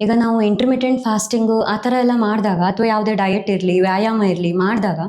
ಈಗ ನಾವು intermittent fasting ಆ ಥರ ಎಲ್ಲ ಮಾಡಿದಾಗ ಅಥವಾ ಯಾವುದೇ ಡಯಟ್ ಇರಲಿ, ವ್ಯಾಯಾಮ ಇರಲಿ ಮಾಡಿದಾಗ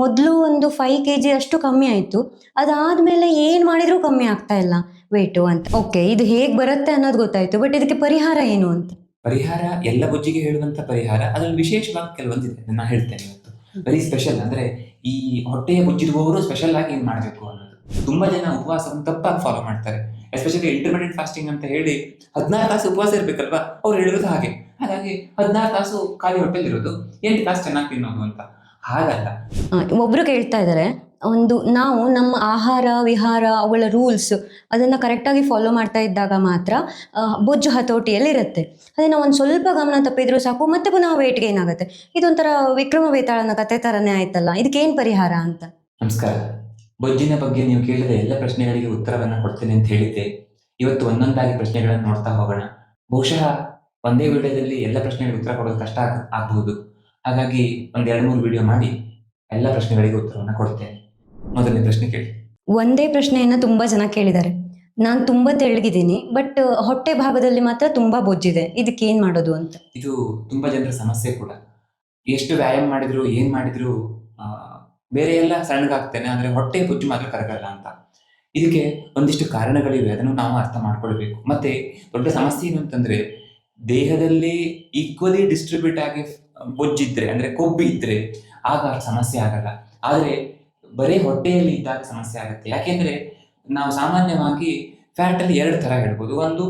ಮೊದಲು ಒಂದು ಫೈವ್ ಕೆ ಜಿ ಅಷ್ಟು ಕಮ್ಮಿ ಆಯಿತು. ಅದಾದಮೇಲೆ ಏನು ಮಾಡಿದರೂ ಕಮ್ಮಿ ಆಗ್ತಾ ಇಲ್ಲ. ವೇಟು ಅಂತ. ಓಕೆ ಇದು ಹೇಗೆ ಬರುತ್ತೆ ಅನ್ನೋದು ಗೊತ್ತಾಯಿತು ಬಟ್ ಇದಕ್ಕೆ ಪರಿಹಾರ ಏನು ಅಂತ? ಪರಿಹಾರ, ಎಲ್ಲ ಬುಜ್ಜಿಗೆ ಹೇಳುವಂತ ಪರಿಹಾರ, ಅದರಲ್ಲಿ ವಿಶೇಷವಾಗಿ ಕೆಲವೊಂದಿದೆ ನಾನು ಹೇಳ್ತೇನೆ ಇವತ್ತು. ವೆರಿ ಸ್ಪೆಷಲ್ ಅಂದ್ರೆ ಈ ಹೊಟ್ಟೆಯ ಬುಜ್ಜಿರುವವರು ಸ್ಪೆಷಲ್ ಆಗಿ ಏನು ಮಾಡಬೇಕು ಅನ್ನೋದು. ತುಂಬಾ ಜನ ಉಪವಾಸವನ್ನು ತಪ್ಪಾಗಿ ಫಾಲೋ ಮಾಡ್ತಾರೆ. ಎಸ್ಪೆಷಲಿ ಇಂಟರ್ಮಿಡಿಯೇಟ್ ಫಾಸ್ಟಿಂಗ್ ಅಂತ ಹೇಳಿ ಹದಿನಾರು ತಾಸು ಉಪವಾಸ ಇರ್ಬೇಕಲ್ವಾ? ಅವ್ರು ಹೇಳಿರೋದು ಹಾಗೆ. ಹಾಗಾಗಿ ಹದಿನಾರು ತಾಸು ಖಾಲಿ ಹೊಟ್ಟೆಲಿರೋದು ಎಂಟು ತಾಸು ಚೆನ್ನಾಗಿ ತಿನ್ನೋದು ಅಂತ. ಹಾಗಲ್ಲ. ಒಬ್ರು ಕೇಳ್ತಾ ಇದ್ದಾರೆ ಒಂದು ನಾವು ನಮ್ಮ ಆಹಾರ ವಿಹಾರ ಅವುಗಳ ರೂಲ್ಸ್ ಅದನ್ನು ಕರೆಕ್ಟಾಗಿ ಫಾಲೋ ಮಾಡ್ತಾ ಇದ್ದಾಗ ಮಾತ್ರ ಬೊಜ್ಜು ಬೊಜ್ಜು ಹತೋಟಿಯಲ್ಲಿರುತ್ತೆ ಅದೇ ನಾವು ಒಂದು ಸ್ವಲ್ಪ ಗಮನ ತಪ್ಪಿದ್ರು ಸಾಕು ಮತ್ತೆ ಪುನಃ ವೇಟ್ ಗೇನ್ ಆಗುತ್ತೆ. ಇದೊಂಥರ ವಿಕ್ರಮ ವೇತಾಳನ ಕತೆ ಥರನೇ ಆಯ್ತಲ್ಲ ಇದಕ್ಕೇನು ಪರಿಹಾರ ಅಂತ? ನಮಸ್ಕಾರ. ಬೊಜ್ಜಿನ ಬಗ್ಗೆ ನೀವು ಕೇಳಿದ ಎಲ್ಲ ಪ್ರಶ್ನೆಗಳಿಗೆ ಉತ್ತರವನ್ನು ಕೊಡ್ತೇನೆ ಅಂತ ಹೇಳಿದ್ದೆ. ಇವತ್ತು ಒಂದೊಂದಾಗಿ ಪ್ರಶ್ನೆಗಳನ್ನು ನೋಡ್ತಾ ಹೋಗೋಣ. ಬಹುಶಃ ಒಂದೇ ವಿಡಿಯೋದಲ್ಲಿ ಎಲ್ಲ ಪ್ರಶ್ನೆಗಳಿಗೆ ಉತ್ತರ ಕೊಡೋದು ಕಷ್ಟ ಆಗಬಹುದು. ಹಾಗಾಗಿ ಒಂದ್ ಎರಡು ಮೂರು ವಿಡಿಯೋ ಮಾಡಿ ಎಲ್ಲ ಪ್ರಶ್ನೆಗಳಿಗೆ ಉತ್ತರವನ್ನು ಕೊಡ್ತೇನೆ. ಮೊದಲನೇ ಪ್ರಶ್ನೆ ಕೇಳಿ. ಒಂದೇ ಪ್ರಶ್ನೆಯನ್ನ ತುಂಬಾ ಜನ ಕೇಳಿದ್ದಾರೆ. ನಾನು ತುಂಬಾ ತೆಳ್ಳಗಿದ್ದೀನಿ ಬಟ್ ಹೊಟ್ಟೆ ಭಾಗದಲ್ಲಿ ಮಾತ್ರ ತುಂಬಾ ಬೊಜ್ಜಿದೆ. ಇದಕ್ಕೇನು ಮಾಡೋದು ಅಂತ? ಇದು ತುಂಬಾ ಜನರ ಸಮಸ್ಯೆ ಕೂಡ. ಎಷ್ಟು ವ್ಯಾಯಾಮ ಮಾಡಿದ್ರು ಏನ್ ಮಾಡಿದ್ರು ಆ, ಬೇರೆ ಎಲ್ಲ ಸಣ್ಣಗಾಗ್ತೇನೆ ಅಂದ್ರೆ ಹೊಟ್ಟೆ ಬುಜ್ಜು ಮಾತ್ರ ಕರಗಲ್ಲ ಅಂತ. ಇದಕ್ಕೆ ಒಂದಿಷ್ಟು ಕಾರಣಗಳಿವೆ ಅದನ್ನು ನಾವು ಅರ್ಥ ಮಾಡ್ಕೊಳ್ಬೇಕು. ಮತ್ತೆ ದೊಡ್ಡ ಸಮಸ್ಯೆ ಏನು ಅಂತಂದ್ರೆ ದೇಹದಲ್ಲಿ ಈಕ್ವಲಿ ಡಿಸ್ಟ್ರಿಬ್ಯೂಟ್ ಆಗಿ ಬೊಜ್ಜಿದ್ರೆ ಅಂದ್ರೆ ಕೊಬ್ಬು ಇದ್ರೆ ಆಗ ಸಮಸ್ಯೆ ಆಗಲ್ಲ. ಆದ್ರೆ ಬರೀ ಹೊಟ್ಟೆಯಲ್ಲಿ ಇದ್ದಾಗ ಸಮಸ್ಯೆ ಆಗುತ್ತೆ. ಯಾಕೆಂದ್ರೆ ನಾವು ಸಾಮಾನ್ಯವಾಗಿ ಫ್ಯಾಟ್ ಅಲ್ಲಿ ಎರಡು ತರ ಹೇಳ್ಬೋದು. ಒಂದು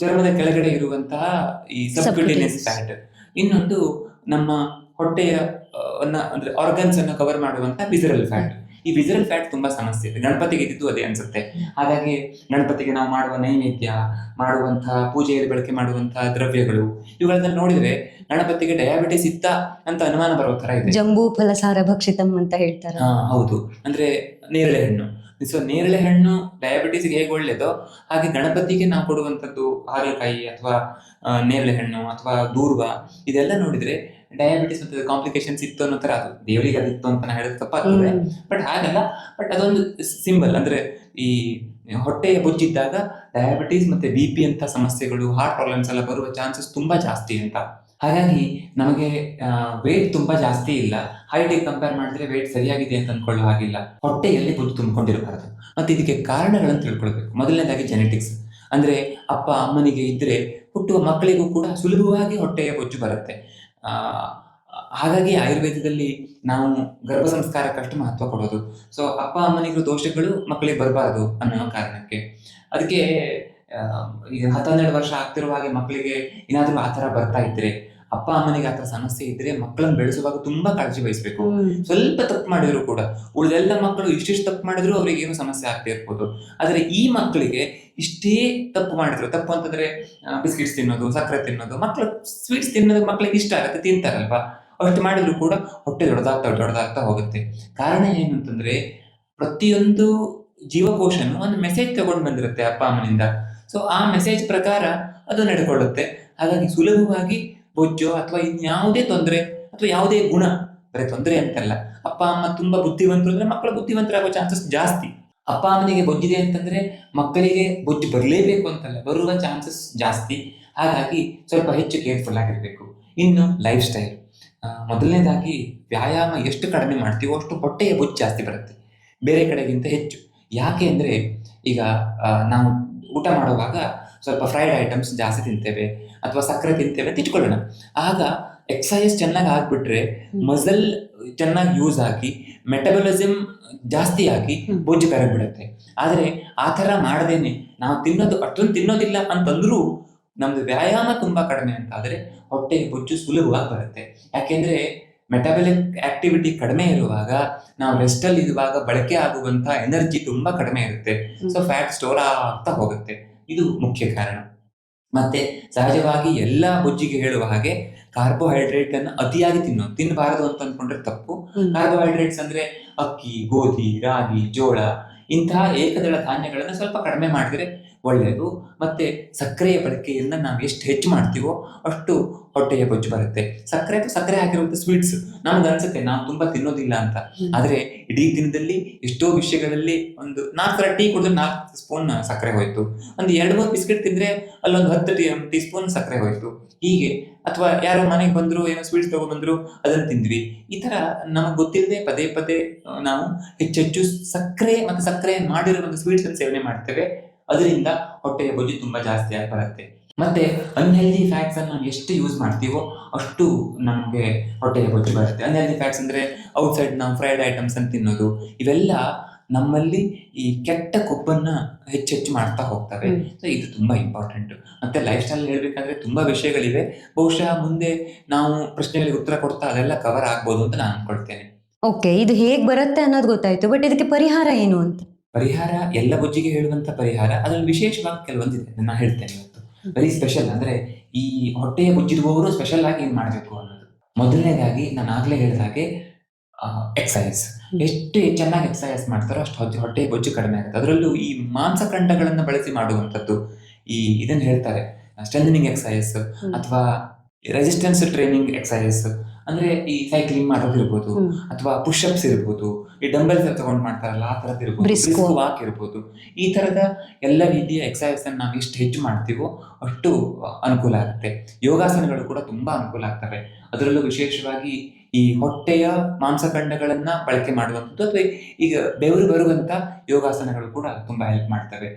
ಚರ್ಮದ ಕೆಳಗಡೆ ಇರುವಂತಹ ಈ ಸಬ್ಕ್ಯೂಟೇನಿಯಸ್. ಫ್ಯಾಟ್ ಇನ್ನೊಂದು ನಮ್ಮ ಹೊಟ್ಟೆಯ ಅನ್ನ- ಅಂದ್ರೆ ಆರ್ಗನ್ಸ್ ಅನ್ನ ಕವರ್ ಮಾಡುವಂತ ವಿಸರಲ್ ಫ್ಯಾಟ್ ಈ ವಿಸರಲ್ ಫ್ಯಾಟ್ ತುಂಬಾ ಸಮಸ್ಯೆ ಇದೆ. ಗಣಪತಿಗೆ ಇದ್ದು ಅದೇ ಅನ್ಸುತ್ತೆ. ಹಾಗಾಗಿ ಗಣಪತಿಗೆ ನಾವು ಮಾಡುವ ನೈವೇದ್ಯ ಮಾಡುವಂತಹ ಪೂಜೆಯಲ್ಲಿ ಬಳಕೆ ಮಾಡುವಂತಹ ದ್ರವ್ಯಗಳು ಇವುಗಳನ್ನ ನೋಡಿದ್ರೆ ಗಣಪತಿಗೆ ಡಯಾಬಿಟಿಸ್ ಇತ್ತ ಅಂತ ಅನುಮಾನ ಬರೋ ತರ ಇದೆ. ಜಂಬೂ ಫಲಸಾರ ಭಕ್ಷಿತಂ ಅಂತ ಹೇಳ್ತಾರೆ. ಹಾ ಹೌದು. ಅಂದ್ರೆ ನೇರಳೆ ಹಣ್ಣು. ಸೊ ನೇರಳೆ ಹಣ್ಣು ಡಯಾಬಿಟಿಸ್ಗೆ ಹೇಗೆ ಒಳ್ಳೇದೋ ಹಾಗೆ ಗಣಪತಿಗೆ ನಾವು ಕೊಡುವಂಥದ್ದು ಹಾಗಲಕಾಯಿ ಅಥವಾ ನೇರಳೆ ಹಣ್ಣು ಅಥವಾ ದೂರ್ವ ಇದೆಲ್ಲ ನೋಡಿದ್ರೆ ಡಯಾಬಿಟಿಸ್ ಮತ್ತೆ ಕಾಂಪ್ಲಿಕೇಶನ್ಸ್ ಇತ್ತು ಅನ್ನೋ ತರ ಅದು. ದೇವರಿಗೆ ಅದಿತ್ತು ಅಂತ ನಾ ಹೇಳೋದು ತಪ್ಪಾಗ್ತದೆ. ಬಟ್ ಹಾಗಲ್ಲ. ಬಟ್ ಅದೊಂದು ಸಿಂಬಲ್ ಅಂದ್ರೆ ಈ ಹೊಟ್ಟೆಯ ಬುಜ್ಜಿದ್ದಾಗ ಡಯಾಬಿಟಿಸ್ ಮತ್ತೆ ಬಿ ಪಿ ಅಂತ ಸಮಸ್ಯೆಗಳು ಹಾರ್ಟ್ ಪ್ರಾಬ್ಲಮ್ಸ್ ಎಲ್ಲ ಬರುವ ಚಾನ್ಸಸ್ ತುಂಬಾ ಜಾಸ್ತಿ ಅಂತ. ಹಾಗಾಗಿ ನಮಗೆ ವೇಟ್ ತುಂಬಾ ಜಾಸ್ತಿ ಇಲ್ಲ. ಹೈಟಿಗೆ ಕಂಪೇರ್ ಮಾಡಿದ್ರೆ ವೇಟ್ ಸರಿಯಾಗಿದೆ ಅಂತ ಅನ್ಕೊಳ್ಳೋ ಹಾಗಿಲ್ಲ. ಹೊಟ್ಟೆಯಲ್ಲಿ ಬುದ್ಧ ತುಂಬಿಕೊಂಡಿರಬಾರದು ಮತ್ತೆ ಇದಕ್ಕೆ ಕಾರಣಗಳನ್ನು ತಿಳ್ಕೊಳ್ಬೇಕು. ಮೊದಲನೇದಾಗಿ ಜೆನೆಟಿಕ್ಸ್ ಅಂದ್ರೆ ಅಪ್ಪ ಅಮ್ಮನಿಗೆ ಇದ್ರೆ ಹುಟ್ಟುವ ಮಕ್ಕಳಿಗೂ ಕೂಡ ಸುಲಭವಾಗಿ ಹೊಟ್ಟೆಯ ಬೊಜ್ಜು ಬರುತ್ತೆ. ಹಾಗಾಗಿ ಆಯುರ್ವೇದದಲ್ಲಿ ನಾವು ಗರ್ಭ ಸಂಸ್ಕಾರಕ್ಕಷ್ಟು ಮಹತ್ವ ಕೊಡೋದು. ಸೊ ಅಪ್ಪ ಅಮ್ಮನಿಗೂ ದೋಷಗಳು ಮಕ್ಕಳಿಗೆ ಬರಬಾರದು ಅನ್ನೋ ಕಾರಣಕ್ಕೆ. ಅದಕ್ಕೆ ಹತ್ತನ್ನೆರಡು ವರ್ಷ ಆಗ್ತಿರುವ ಹಾಗೆ ಮಕ್ಕಳಿಗೆ ಏನಾದರೂ ಆ ಥರ ಬರ್ತಾ ಇದ್ರೆ ಅಪ್ಪ ಅಮ್ಮನಿಗೆ ಆ ಥರ ಸಮಸ್ಯೆ ಇದ್ರೆ ಮಕ್ಕಳನ್ನ ಬೆಳೆಸುವಾಗ ತುಂಬಾ ಕಾಳಜಿ ವಹಿಸ್ಬೇಕು. ಸ್ವಲ್ಪ ತಪ್ಪು ಮಾಡಿದ್ರು ಕೂಡ ಉಳಿದೆಲ್ಲ ಮಕ್ಕಳು ಇಷ್ಟಿಷ್ಟು ತಪ್ಪು ಮಾಡಿದ್ರು ಅವ್ರಿಗೆ ಏನು ಸಮಸ್ಯೆ ಆಗ್ತಾ ಇರ್ಬೋದು. ಆದರೆ ಈ ಮಕ್ಕಳಿಗೆ ಇಷ್ಟೇ ತಪ್ಪು ಮಾಡಿದ್ರು. ತಪ್ಪು ಅಂತಂದ್ರೆ ಬಿಸ್ಕಿಟ್ಸ್ ತಿನ್ನೋದು, ಸಕ್ಕರೆ ತಿನ್ನೋದು ಮಕ್ಕಳು ಸ್ವೀಟ್ಸ್ ತಿನ್ನೋದು ಮಕ್ಕಳಿಗೆ ಇಷ್ಟ ಆಗುತ್ತೆ, ತಿಂತಾರಲ್ವಾ? ಅಷ್ಟು ಮಾಡಿದ್ರು ಕೂಡ ಹೊಟ್ಟೆ ದೊಡ್ಡದಾಗ್ತಾ ದೊಡ್ಡದಾಗ್ತಾ ಹೋಗುತ್ತೆ. ಕಾರಣ ಏನು ಅಂತಂದ್ರೆ ಪ್ರತಿಯೊಂದು ಜೀವಕೋಶನು ಒಂದು ಮೆಸೇಜ್ ತಗೊಂಡು ಬಂದಿರುತ್ತೆ ಅಪ್ಪ, ಅಮ್ಮನಿಂದ. ಸೊ ಆ ಮೆಸೇಜ್ ಪ್ರಕಾರ ಅದು ನಡ್ಕೊಳ್ಳುತ್ತೆ. ಹಾಗಾಗಿ ಸುಲಭವಾಗಿ ಬೊಜ್ಜು ಅಥವಾ ಇನ್ಯಾವುದೇ ತೊಂದರೆ ಅಥವಾ ಯಾವುದೇ ಗುಣ, ಬರೀ ತೊಂದರೆ ಅಂತಲ್ಲ, ಅಪ್ಪ, ಅಮ್ಮ ತುಂಬಾ ಬುದ್ಧಿವಂತರು ಅಂದ್ರೆ ಮಕ್ಕಳು ಬುದ್ಧಿವಂತರಾಗೋ ಚಾನ್ಸಸ್ ಜಾಸ್ತಿ. ಅಪ್ಪ ಅಮ್ಮನಿಗೆ ಬೊಜ್ಜಿದೆ ಅಂತಂದ್ರೆ ಮಕ್ಕಳಿಗೆ ಬೊಜ್ಜು ಬರಲೇಬೇಕು ಅಂತಲ್ಲ, ಬರುವ ಚಾನ್ಸಸ್ ಜಾಸ್ತಿ. ಹಾಗಾಗಿ ಸ್ವಲ್ಪ ಹೆಚ್ಚು ಕೇರ್ಫುಲ್ ಆಗಿರಬೇಕು. ಇನ್ನು ಲೈಫ್ ಸ್ಟೈಲ್ ಮೊದಲನೇದಾಗಿ ವ್ಯಾಯಾಮ ಎಷ್ಟು ಕಡಿಮೆ ಮಾಡ್ತೀವೋ ಅಷ್ಟು ಹೊಟ್ಟೆಯ ಬೊಜ್ಜು ಜಾಸ್ತಿ ಬರುತ್ತೆ. ಬೇರೆ ಕಡೆಗಿಂತ ಹೆಚ್ಚು. ಯಾಕೆ ಅಂದ್ರೆ ಈಗ ನಾವು ಊಟ ಮಾಡುವಾಗ ಸ್ವಲ್ಪ ಫ್ರೈಡ್ ಐಟಮ್ಸ್ ಜಾಸ್ತಿ ತಿಂತೇವೆ, ಅಥವಾ ಸಕ್ಕರೆ ತಿಂತೇವೆ ಅಂತ ಆಗ ಎಕ್ಸಸೈಸ್ ಚೆನ್ನಾಗಿ ಹಾಕ್ಬಿಟ್ರೆ ಮಸಲ್ ಚೆನ್ನಾಗಿ ಯೂಸ್ ಆಗಿ ಮೆಟಬಲಿಸಮ್ ಜಾಸ್ತಿ ಆಗಿ ಹ್ಮ್. ಬೊಜ್ಜು ಕರಗ್ಬಿಡುತ್ತೆ ಆದ್ರೆ ಆ ಥರ ಮಾಡದೇನೆ ನಾವು ತಿನ್ನೋದು ಅಷ್ಟೊಂದು ತಿನ್ನೋದಿಲ್ಲ ಅಂತಂದ್ರೂ ನಮ್ದು ವ್ಯಾಯಾಮ ತುಂಬಾ ಕಡಿಮೆ ಅಂತ ಆದ್ರೆ ಹೊಟ್ಟೆ ಬೊಜ್ಜು ಸುಲಭವಾಗಿ ಬರುತ್ತೆ. ಯಾಕೆಂದ್ರೆ ಮೆಟಬಲಿಕ್ ಆಕ್ಟಿವಿಟಿ ಕಡಿಮೆ ಇರುವಾಗ ನಾವು ರೆಸ್ಟ್ ಅಲ್ಲಿ ಇರುವಾಗ ಬಳಕೆ ಆಗುವಂತ ಎನರ್ಜಿ ತುಂಬಾ ಕಡಿಮೆ ಇರುತ್ತೆ. ಸೊ ಫ್ಯಾಟ್ ಸ್ಟೋರ್ ಆಗ್ತಾ ಹೋಗುತ್ತೆ. ಇದು ಮುಖ್ಯ ಕಾರಣ. ಮತ್ತೆ ಸಹಜವಾಗಿ ಎಲ್ಲ ಬೊಜ್ಜಿಗೆ ಹೇಳುವ ಹಾಗೆ ಕಾರ್ಬೋಹೈಡ್ರೇಟ್ ಅನ್ನು ಅತಿಯಾಗಿ ತಿನ್ನೋ ತಿನ್ನಬಾರದು ಅಂತ ಅನ್ಕೊಂಡ್ರೆ ತಪ್ಪು. ಕಾರ್ಬೋಹೈಡ್ರೇಟ್ಸ್ ಅಂದ್ರೆ ಅಕ್ಕಿ ಗೋಧಿ ರಾಗಿ ಜೋಳ ಇಂತಹ ಏಕದಳ ಧಾನ್ಯಗಳನ್ನ ಸ್ವಲ್ಪ ಕಡಿಮೆ ಮಾಡಿದ್ರೆ ಒಳ್ಳೆಯದು. ಮತ್ತೆ ಸಕ್ಕರೆಯ ಬಳಕೆಯನ್ನ ನಾವು ಎಷ್ಟು ಹೆಚ್ಚು ಮಾಡ್ತೀವೋ ಅಷ್ಟು ಹೊಟ್ಟೆಯ ಬೊಜ್ಜು ಬರುತ್ತೆ. ಸಕ್ಕರೆ ಸಕ್ಕರೆ ಹಾಕಿರುವಂತ ಸ್ವೀಟ್ಸ್ ನಮ್ಗೆ ಅನ್ಸುತ್ತೆ ನಾವು ತುಂಬಾ ತಿನ್ನೋದಿಲ್ಲ ಅಂತ. ಆದ್ರೆ ಇಡೀ ದಿನದಲ್ಲಿ ಎಷ್ಟೋ ವಿಷಯಗಳಲ್ಲಿ ಒಂದು ನಾಲ್ಕು ತರ ಟೀ ಕುಡಿದ್ರೆ ನಾಲ್ಕು ಸ್ಪೂನ್ ಸಕ್ಕರೆ ಹೋಯ್ತು. ಒಂದು ಎರಡು ಮೂರು ಬಿಸ್ಕೆಟ್ ತಿಂದ್ರೆ ಅಲ್ಲೊಂದು ಹತ್ತು ಟೀ ಟೀ ಸ್ಪೂನ್ ಸಕ್ಕರೆ ಹೋಯ್ತು. ಹೀಗೆ ಅಥವಾ ಯಾರೋ ಮನೆಗೆ ಬಂದ್ರು ಏನೋ ಸ್ವೀಟ್ಸ್ ತಗೊಂಡ್ಬಂದ್ರು ಅದನ್ನ ತಿಂದ್ವಿ. ಈ ತರ ನಮಗೆ ಗೊತ್ತಿಲ್ಲದೆ ಪದೇ ಪದೇ ನಾವು ಹೆಚ್ಚೆಚ್ಚು ಸಕ್ಕರೆ ಮತ್ತೆ ಸಕ್ಕರೆ ಮಾಡಿರುವಂತ ಸ್ವೀಟ್ಸ್ ಅನ್ನು ಸೇವನೆ ಮಾಡ್ತೇವೆ. ಅದರಿಂದ ಹೊಟ್ಟೆಯ ಬೊಜ್ಜು ತುಂಬಾ ಜಾಸ್ತಿ ಆಗಿ ಬರುತ್ತೆ. ಮತ್ತೆ ಅನ್ಹೆಲ್ದಿ ಫ್ಯಾಟ್ಸ್ ಅನ್ನು ನಾವು ಎಷ್ಟು ಯೂಸ್ ಮಾಡ್ತೀವೋ ಅಷ್ಟು ನಮಗೆ ಹೊಟ್ಟೆಯ ಬೊಜ್ಜು ಬರುತ್ತೆ. ಅನ್ಹೆಲ್ದಿ ಫ್ಯಾಟ್ಸ್ ಅಂದ್ರೆ ಔಟ್ಸೈಡ್ ನಾವು ಫ್ರೈಡ್ ಐಟಮ್ಸ್ ಅಂತ ತಿನ್ನೋದು ಇವೆಲ್ಲ ನಮ್ಮಲ್ಲಿ ಈ ಕೆಟ್ಟ ಕೊಬ್ಬನ್ನ ಹೆಚ್ಚೆಚ್ಚು ಮಾಡ್ತಾ ಹೋಗ್ತವೆ. ಸೊ ಇದು ತುಂಬಾ ಇಂಪಾರ್ಟೆಂಟ್ ಮತ್ತೆ ಲೈಫ್ ಸ್ಟೈಲ್ ಹೇಳ್ಬೇಕಂದ್ರೆ ತುಂಬಾ ವಿಷಯಗಳಿವೆ. ಬಹುಶಃ ಮುಂದೆ ನಾವು ಪ್ರಶ್ನೆಗಳಿಗೆ ಉತ್ತರ ಕೊಡ್ತಾ ಅದೆಲ್ಲ ಕವರ್ ಆಗ್ಬೋದು ಅಂತ ನಾನು ಅನ್ಕೊಳ್ತೇನೆ. ಓಕೆ ಇದು ಹೇಗೆ ಬರುತ್ತೆ ಅನ್ನೋದು ಗೊತ್ತಾಯ್ತು ಬಟ್ ಇದಕ್ಕೆ ಪರಿಹಾರ ಏನು ಅಂತ? ಪರಿಹಾರ ಎಲ್ಲ ಬೊಜ್ಜಿಗೆ ಹೇಳುವಂತ ಪರಿಹಾರ ಅದರಲ್ಲಿ ವಿಶೇಷವಾಗಿ ಕೆಲವೊಂದಿದೆ ನಾನು ಹೇಳ್ತೇನೆ ಇವತ್ತು. ವೆರಿ ಸ್ಪೆಷಲ್ ಅಂದ್ರೆ ಈ ಹೊಟ್ಟೆಯ ಬೊಜ್ಜಿರುವವರು ಸ್ಪೆಷಲ್ ಆಗಿ ಏನ್ ಮಾಡಬೇಕು ಅನ್ನೋದು. ಮೊದಲನೇದಾಗಿ ನಾನು ಆಗ್ಲೇ ಹೇಳಿದ ಹಾಗೆ ಎಕ್ಸಸೈಸ್ ಎಷ್ಟು ಚೆನ್ನಾಗಿ ಎಕ್ಸಸೈಸ್ ಮಾಡ್ತಾರೋ ಅಷ್ಟು ಹೊಟ್ಟೆ ಹೊಟ್ಟೆಯ ಬೊಜ್ಜು ಕಡಿಮೆ ಆಗುತ್ತೆ. ಅದರಲ್ಲೂ ಈ ಮಾಂಸಖಂಡಗಳನ್ನ ಬಳಸಿ ಮಾಡುವಂಥದ್ದು ಈ ಇದನ್ನ ಹೇಳ್ತಾರೆ. ಸ್ಟ್ರೆಂಥನಿಂಗ್ ಎಕ್ಸಸೈಸ್ ಅಥವಾ ರೆಸಿಸ್ಟೆನ್ಸ್ ಟ್ರೈನಿಂಗ್ ಎಕ್ಸಸೈಸ್ ಅಂದ್ರೆ ಈ ಸೈಕ್ಲಿಂಗ್ ಮಾಡೋದಿರ್ಬೋದು ಅಥವಾ ಅಥವಾ ಅಪ್ಸ್ ಇರ್ಬೋದು ಈ ಡಂಬಲ್ಸ್ ತಗೊಂಡ್ ಮಾಡ್ತಾರಲ್ಲ ಆ ತರದ್ ಇರ್ಬೋದು. ವಾಕ್ ಇರ್ಬೋದು. ಈ ತರದ ಎಲ್ಲ ರೀತಿಯ ಎಕ್ಸಸೈಸ್ ಅನ್ನು ನಾವು ಎಷ್ಟು ಹೆಚ್ಚು ಮಾಡ್ತೀವೋ ಅಷ್ಟು ಅನುಕೂಲ ಆಗುತ್ತೆ. ಯೋಗಾಸನಗಳು ಕೂಡ ತುಂಬಾ ಅನುಕೂಲ ಆಗ್ತವೆ. ಅದರಲ್ಲೂ ವಿಶೇಷವಾಗಿ ಈ ಹೊಟ್ಟೆಯ ಮಾಂಸಖಂಡಗಳನ್ನ ಬಳಕೆ ಮಾಡುವಂಥದ್ದು ಅಥವಾ ಈಗ ಬೆವರು ಬರುವಂತ ಯೋಗಾಸನಗಳು ಕೂಡ ತುಂಬಾ ಹೆಲ್ಪ್ ಮಾಡ್ತವೆ.